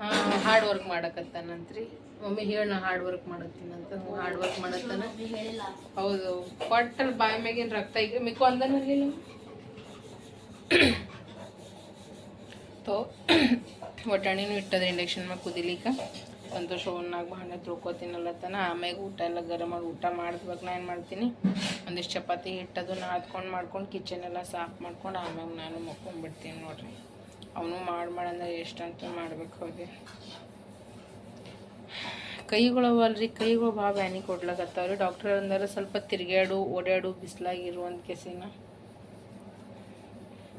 ಹಾಂ ಹಾರ್ಡ್ ವರ್ಕ್ ಮಾಡಕತ್ತಾನಂತ್ರಿ. ಮಮ್ಮಿ ಹೇಳಿ ನಾ ಹಾರ್ಡ್ ವರ್ಕ್ ಮಾಡತ್ತೀನಂತ ಹಾರ್ಡ್ ವರ್ಕ್ ಮಾಡತ್ತಾನ. ಹೌದು ಕೊಟ್ಟಲ್ಲಿ ಬಾಯಿ ಮ್ಯಾಗಿನ ರಕ್ತ ಈಗ ಮಿಕ್ಕು ಅಂದನಲ್ಲಿ ತೋ ಒಟ್ಟಾಣಿನೂ ಇಟ್ಟದ ಇಂಡಕ್ಷನ್ ಮ್ಯಾಗ ಕುದಿಲಿಕ್ಕೆ. ಸಂತೋಷ ಒನ್ನಾಗ ಭಾಂಡೆ ತೊಳ್ಕೊತೀನಲ್ಲತ್ತನ ಆಮ್ಯಾಗ ಊಟ ಎಲ್ಲ ಗರಂ ಮಾಡಿ ಊಟ ಮಾಡಿದ್ವಾಗ ನಾನು ಏನು ಮಾಡ್ತೀನಿ, ಒಂದಿಷ್ಟು ಚಪಾತಿ ಹಿಟ್ಟದು ನಾದ್ಕೊಂಡು ಮಾಡ್ಕೊಂಡು ಕಿಚನ್ ಎಲ್ಲ ಸಾಫ್ ಮಾಡ್ಕೊಂಡು ಆಮ್ಯಾಗ ನಾನು ಮಕ್ಕೊಂಡ್ಬಿಡ್ತೀನಿ ನೋಡ್ರಿ. ಅವನು ಮಾಡಿ ಮಾಡಂದ್ರೆ ಎಷ್ಟಂತ ಮಾಡ್ಬೇಕು ಹೋಗಿ ಕೈಗಳು ಅವಲ್ರಿ, ಕೈಗಳು ಭಾಳ ಬ್ಯಾನಿ ಕೊಡ್ಲಾಕತ್ತಾವ್ರಿ. ಡಾಕ್ಟರ್ ಅಂದ್ರೆ ಸ್ವಲ್ಪ ತಿರ್ಗ್ಯಾಡು ಓಡಾಡು ಬಿಸಿಲಾಗಿರುವಂತ ಕೆಸಿನ.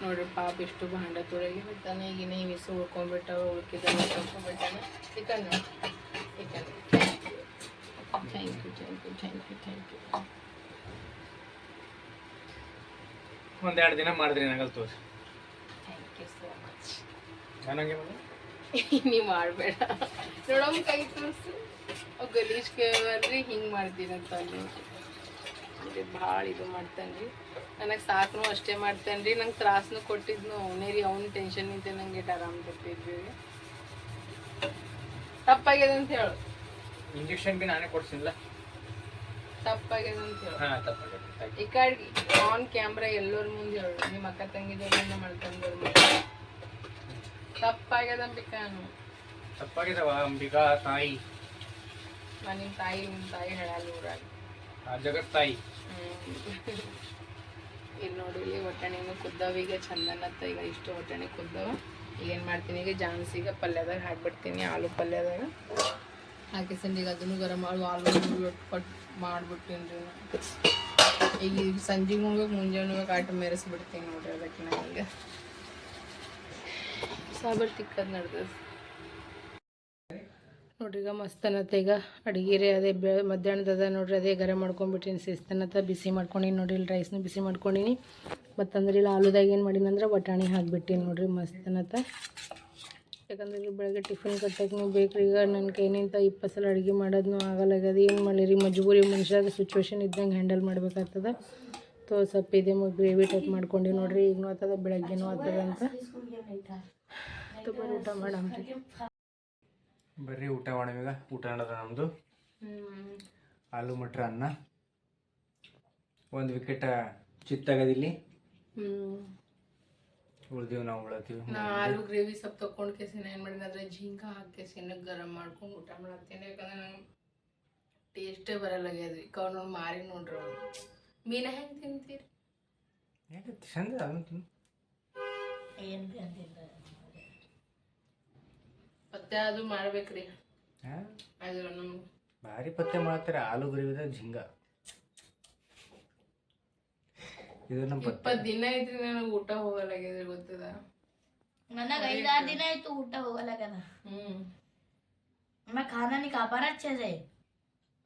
ನೋಡ್ರಿ ಪಾಪ ಎಷ್ಟು ಭಾಂಡ ತೊಳಗಿ ಬಿಡ್ತಾನೆ ಈಗಿನ ಇವಿಸು ಉಳ್ಕೊಂಡ್ಬಿಟ್ಟಾವ ಉಳ್ಕಿದ್ದಾನೆ ಉಳ್ಕೊಂಡ್ಬಿಟ್ಟಾನೆ chicken chicken thank you thank you thank you thank you ಒಂದೆರಡು ದಿನ ಮಾಡಿದ್ರಿ ಏನಾಗಲ್ಲ ತೋರಿ. ಥ್ಯಾಂಕ್ ಯು ಸೋ ಮಚ್ ಚೆನ್ನಾಗಿ ನೀವು ಮಾಡಬೇಡ. ನೋಡಮ್ಮ ಕೈ ತೋರಿಸು. ಗಲೀಜ್ ಕೇಳ್ರಿ ಹಿಂಗೆ ಮಾಡ್ತೀನಂತ ಅಲ್ಲಿ ಭಾಳ ಇದು ಮಾಡ್ತಾನೆ ನನಗೆ ಸಾಕು ಅಷ್ಟೇ ಮಾಡ್ತಾನೆ ರೀ. ನಂಗೆ ತ್ರಾಸನು ಕೊಟ್ಟಿದ್ನು ಅವನೇ ರೀ. ಅವ್ನ ಟೆನ್ಷನ್ ನಿಂತೆ ನಂಗೆ ಆರಾಮ್ ಕೊಟ್ಟಿದ್ವಿ ತಪ್ಪಾಗ್ಯದ ಅಂತ ಹೇಳು. ಇಂಜೆಕ್ಷನ್ ಬಿ ನಾನೇ ಕೊಡ್ಸಿಲ್ಲ ತಪ್ಪಾಗ್ಯದ ಅಂತ ಹೇಳು. ಈ ಕಡೆ ಆನ್ ಕ್ಯಾಮ್ರಾ ಎಲ್ಲರ ಮುಂದೆ ಹೇಳು ನಿಮ್ಮ ಅಕ್ಕ ತಂಗಿದವ್ರನ್ನ ಮಾಡ್ಕೊಂಡ್ರು ತಪ್ಪಾಗ್ಯದ ಅಂಬಿಕಾನು ತಪ್ಪಾಗ್ಯದವ ಅಂಬಿಕಾ ತಾಯಿ. ನಾನು ನಿಮ್ಮ ತಾಯಿ ನಿಮ್ಮ ತಾಯಿ ಹೇಳಲ್ಲ ಊರಾಗ. ಆ ಜಗತ್ ತಾಯಿ. ಇಲ್ಲಿ ನೋಡಿ ಇಲ್ಲಿ ಒಟ್ಟಣಿನೂ ಕುದ್ದಾವ. ಈಗ ಚಂದನತ್ತ ಈಗ ಇಷ್ಟು ಒಟ್ಟಣಿ ಕುದ್ದಾವ. ಈಗ ಏನು ಮಾಡ್ತೀನಿ? ಈಗ ಜಾನ್ಸಿಗೆ ಪಲ್ಯದಾಗ ಹಾಕ್ಬಿಡ್ತೀನಿ ಆಲೂ ಪಲ್ಯದಾಗ. ಹಾಕಿ ಸಂಡಿಗೆ ಅದನ್ನು ಗರಂ ಮಾಡಿ ಆಲೂ ಕೊಟ್ಟು ಮಾಡ್ಬಿಡ್ತೀನಿ ರೀ. ಈಗ ಈಗ ಸಂಜೆಗೆ ಉಣ್ಬೇಕು ಮುಂಜಾನೆ ಆಟ ಮೆರೆಸ್ಬಿಡ್ತೀನಿ ನೋಡ್ರಿ ಅದಕ್ಕೆ ನಾನು ಈಗ ಸಾಬರ್ ತಿಕ್ಕದು ನಡ್ದದ. ನೋಡ್ರಿ ಈಗ ಮಸ್ತ್ ಅನ್ನತ್ತ ಈಗ. ಅಡಿಗೆ ರೀ ಅದೇ ಬೆ, ಮಧ್ಯಾಹ್ನದ ನೋಡ್ರಿ, ಅದೇ ಗರಂ ಮಾಡ್ಕೊಂಡ್ಬಿಟ್ಟಿನಿ ಶಿಸ್ತನತ್ತ ಬಿಸಿ ಮಾಡ್ಕೊಂಡಿನಿ ನೋಡ್ರಿ. ಇಲ್ಲಿ ರೈಸ್ನ ಬಿಸಿ ಮಾಡ್ಕೊಂಡಿನಿ. ಮತ್ತಂದ್ರೆ ಇಲ್ಲಿ ಆಲೂದಾಗ ಏನು ಮಾಡೀನಿ ಅಂದ್ರೆ ಬಟಾಣಿ ಹಾಕಿಬಿಟ್ಟಿನಿ ನೋಡ್ರಿ ಮಸ್ತ್ ಅನ್ನತ್ತ. ಯಾಕಂದ್ರೆ ಇಲ್ಲಿ ಬೆಳಗ್ಗೆ ಟಿಫಿನ್ ಕಟ್ಟಕ್ಕೆ ಬೇಕ್ರಿ. ಈಗ ನನ್ನ ಕೈನಿಂದ ಇಪ್ಪತ್ತು ಸಲ ಅಡುಗೆ ಮಾಡೋದನ್ನು ಆಗಲ್ಲಾಗ್ಯದ ಏನು ಮಾಡಿರಿ ಮಜಬೂರಿ ಮನುಷ್ಯಾಗ ಸಿಚುವೇಶನ್ ಇದ್ದಂಗೆ ಹ್ಯಾಂಡಲ್ ಮಾಡ್ಬೇಕಾಗ್ತದ. ತೋ ಸ್ವಲ್ಪ ಇದೆ ಗ್ರೇವಿ ಟೈಪ್ ಮಾಡ್ಕೊಂಡು ನೋಡ್ರಿ. ಈಗನೂ ಆಗ್ತದ, ಬೆಳಗ್ಗೆನೂ ಆಗ್ತದ ಅಂತ ತುಂಬ ಊಟ ಮಾಡಮ್ರಿ ಬರ್ರಿ ಊಟ ಮಾಡಮೀಗ ಊಟ ಮಾಡೋದ ನಮ್ಮದು ಆಲೂ ಮಟ್ರ ಅನ್ನ. ಒಂದು ವಿಕೆಟ್ ಚಿತ್ತಾಗದಿಲ್ಲಿ ಉಳ್ದೀವಿ ನಾವು ಉಳತ್ತೀವಿ ನಾ ಆಲೂ ಗ್ರೇವಿ ಸ್ವಲ್ಪ ತಕೊಂಡು ಕೇಸಿನ ಏನು ಮಾಡಿದ್ರೆ ಅದ್ರ ಜಿಂಕ ಹಾಕಿ ಗರಂ ಮಾಡ್ಕೊಂಡು ಊಟ ಮಾಡತ್ತೇನೆ. ಯಾಕಂದ್ರೆ ನಂಗೆ ಟೇಸ್ಟೇ ಬರಲ್ಲಾಗ್ಯದ್ರಿ ಅವ್ರು ನೋಡಿ ಮಾರಿ ನೋಡ್ರಿ ಅವ್ರು. ಮೀನ ಹೆಂಗೆ ತಿಂತೀರಿ? ಏನ್ ಚಂದ ತಿನ್ನು. ಪತ್ತೆ ಅದು ಮಾಡ್ಬೇಕ್ರಿ ಹಾ? ಅದು ನಮ್ಗೆ ಭಾರಿ ಪತ್ತೆ ಮಾಡ್ತಾರೆ ಆಲೂ ಗ್ರೇವಿದಾಗ ಝಿಂಗ ಇದು ನಮ್ಮ ಪತ್ತೆ ಇಪ್ಪತ್ತು ದಿನ ಐತ್ರಿ ನನಗೆ ಊಟ ಹೋಗಲ್ಲಾಗ್ಯದ ಗೊತ್ತದ ನನಗೆ ಐದಾರು ದಿನ ಆಯ್ತು ಊಟ ಹೋಗಲಾಗದ ಹ್ಞೂ मैं खाना नहीं खा पा रहा अच्छे से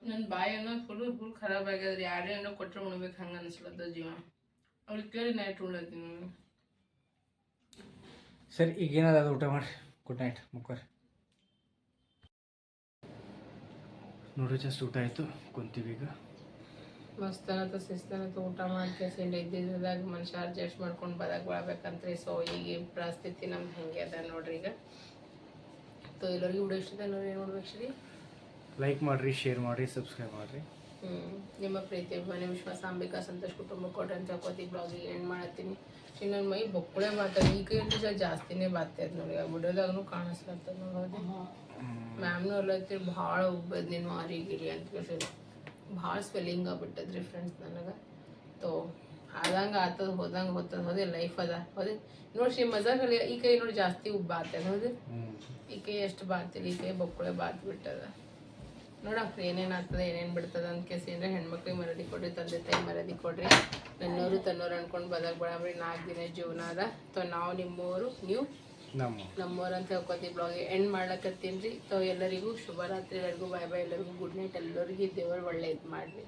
ನನ್ನ ಬಾಯಿ ಅನ್ನೋ ಫುಲ್ ಫುಲ್ ಖರಾಬ್ ಆಗ್ಯದ್ರಿ ಯಾರೇ ಏನೋ ಕೊಟ್ಟರೆ ಉಣ್ಬೇಕು ಹಂಗೆ ಅನ್ಸ್ಲತ್ತ ಜೀವ ಅವ್ರಿಗೆ ಕೇಳಿ ನೈಟ್ ಉಣ್ಲತ್ತೀನಿ ನಾನು ಸರಿ ಈಗ ಏನದ ಅದು ಊಟ ಮಾಡಿ ಗುಡ್ ನೈಟ್ ಮುಕ್ಕೋರಿ ನೋಡ್ರಿ ಜಸ್ಟ್ ಊಟ ಆಯಿತು. ಕುಂತೀವಿ ಈಗ. ಮಸ್ತನತ ಶಿಸ್ತನತ. ಊಟ ಮಾಡ್ಕೇಸಿಂದ ಇದ್ದಿದ್ದಾಗ ಮನುಷ್ಯ ಅಡ್ಜಸ್ಟ್ ಮಾಡ್ಕೊಂಡು ಬದಕ್ ರೀ ಸೊ ಈಗ ಪರಿಸ್ಥಿತಿ ನಮ್ದು ಹೆಂಗೆ ಅದ ನೋಡ್ರಿ ಈಗ. ಸೊ ಎಲ್ಲರಿಗೂ ವಿಡಿಯೋ ಇಷ್ಟ ನೋಡಿ ಏನು ನೋಡ್ಬೇಕು ರೀ ಲೈಕ್ ಮಾಡಿರಿ ಶೇರ್ ಮಾಡಿರಿ ಸಬ್ಸ್ಕ್ರೈಬ್ ಮಾಡಿರಿ. ಹ್ಞೂ ನಿಮ್ಮ ಪ್ರೀತಿ ಮನೆ ವಿಶ್ವಾಸ ಅಂಬಿಕಾ ಸಂತೋಷ್ ಕುಟುಂಬ ಕೊಟ್ಟಂತ ಅಂತ ಬ್ಲಾಗಿಗೆ ಎಂಡ್ ಮಾಡತ್ತೀನಿ ಇನ್ನು ನನ್ನ ಮೈ ಬೊಕ್ಕಳೆ ಮಾತಾಡ ಈಗ ಏನು ಜಾಸ್ತಿನೇ ಬಾತೈತೆ ನೋಡಿ ಆ ವಿಡಿಯೋದಾಗೂ ಕಾಣಿಸ್ಲತ್ತದ ನೋಡಿ ಮ್ಯಾಮ್ನು ಅಲ್ಲತ್ತೀರಿ ಭಾಳ ಉಬ್ಬದ್ ನೀನು ಮಾರಿ ಗಿರಿ ಅಂತ ಕೇಳಿ ಭಾಳ ಸ್ವೆಲ್ಲಿಂಗ್ ಆಗ್ಬಿಟ್ಟದ್ರಿ ಫ್ರೆಂಡ್ಸ್ ನನಗೆ. ತೋ ಆದಂಗೆ ಆತದ ಹೋದಂಗೆ ಹೋಗ್ತದ ಹೋದೆ ಲೈಫ್ ಅದ. ಹೋದೆ ನೋಡಿ ಶ್ರೀ ಮಜಾಗಲ್ಲಿ ಈ ಕೈ ನೋಡಿ ಜಾಸ್ತಿ ಉಬ್ಬ ಆತದ ಹೌದು ಈ ಕೈ ಎಷ್ಟು ಬಾತಿಲ್ಲ ಈ ಕೈ ಬೊಕ್ಕಳೆ ಬಾತ್ ಬಿಟ್ಟದ ನೋಡಕ್ರಿ ಏನೇನು ಆಗ್ತದೆ ಏನೇನು ಬಿಡ್ತದೆ ಅಂತ ಕೇಸಿ ಅಂದರೆ ಹೆಣ್ಮಕ್ಳಿಗೆ ಮರದಿ ಕೊಡ್ರಿ ತಂದೆ ತಾಯಿ ಮರದಿ ಕೊಡ್ರಿ. ನನ್ನೂರು ತನ್ನೋರು ಅನ್ಕೊಂಡು ಬದಕ್ ಬೇಡಮ್ರಿ ನಾಲ್ಕು ದಿನ ಜೀವನ ಅದ ತೊ ನಾವು ನಿಮ್ಮವರು ನೀವು ನಮ್ಮೂರು ಅಂತ ಹೇಳ್ಕೊತೀವಿ ಬ್ಲಾಗ್ ಎಂಡ್ ಮಾಡ್ಲಕತ್ತೀನಿ ರೀ. ತೊ ಎಲ್ಲರಿಗೂ ಶುಭರಾತ್ರಿ. ಎಲ್ಲರಿಗೂ ಬಾಯ್ ಬಾಯ್ ಎಲ್ಲರಿಗೂ ಗುಡ್ ನೈಟ್ ಎಲ್ಲರಿಗೂ ದೇವರು ಒಳ್ಳೆಯದು ಮಾಡಲಿ.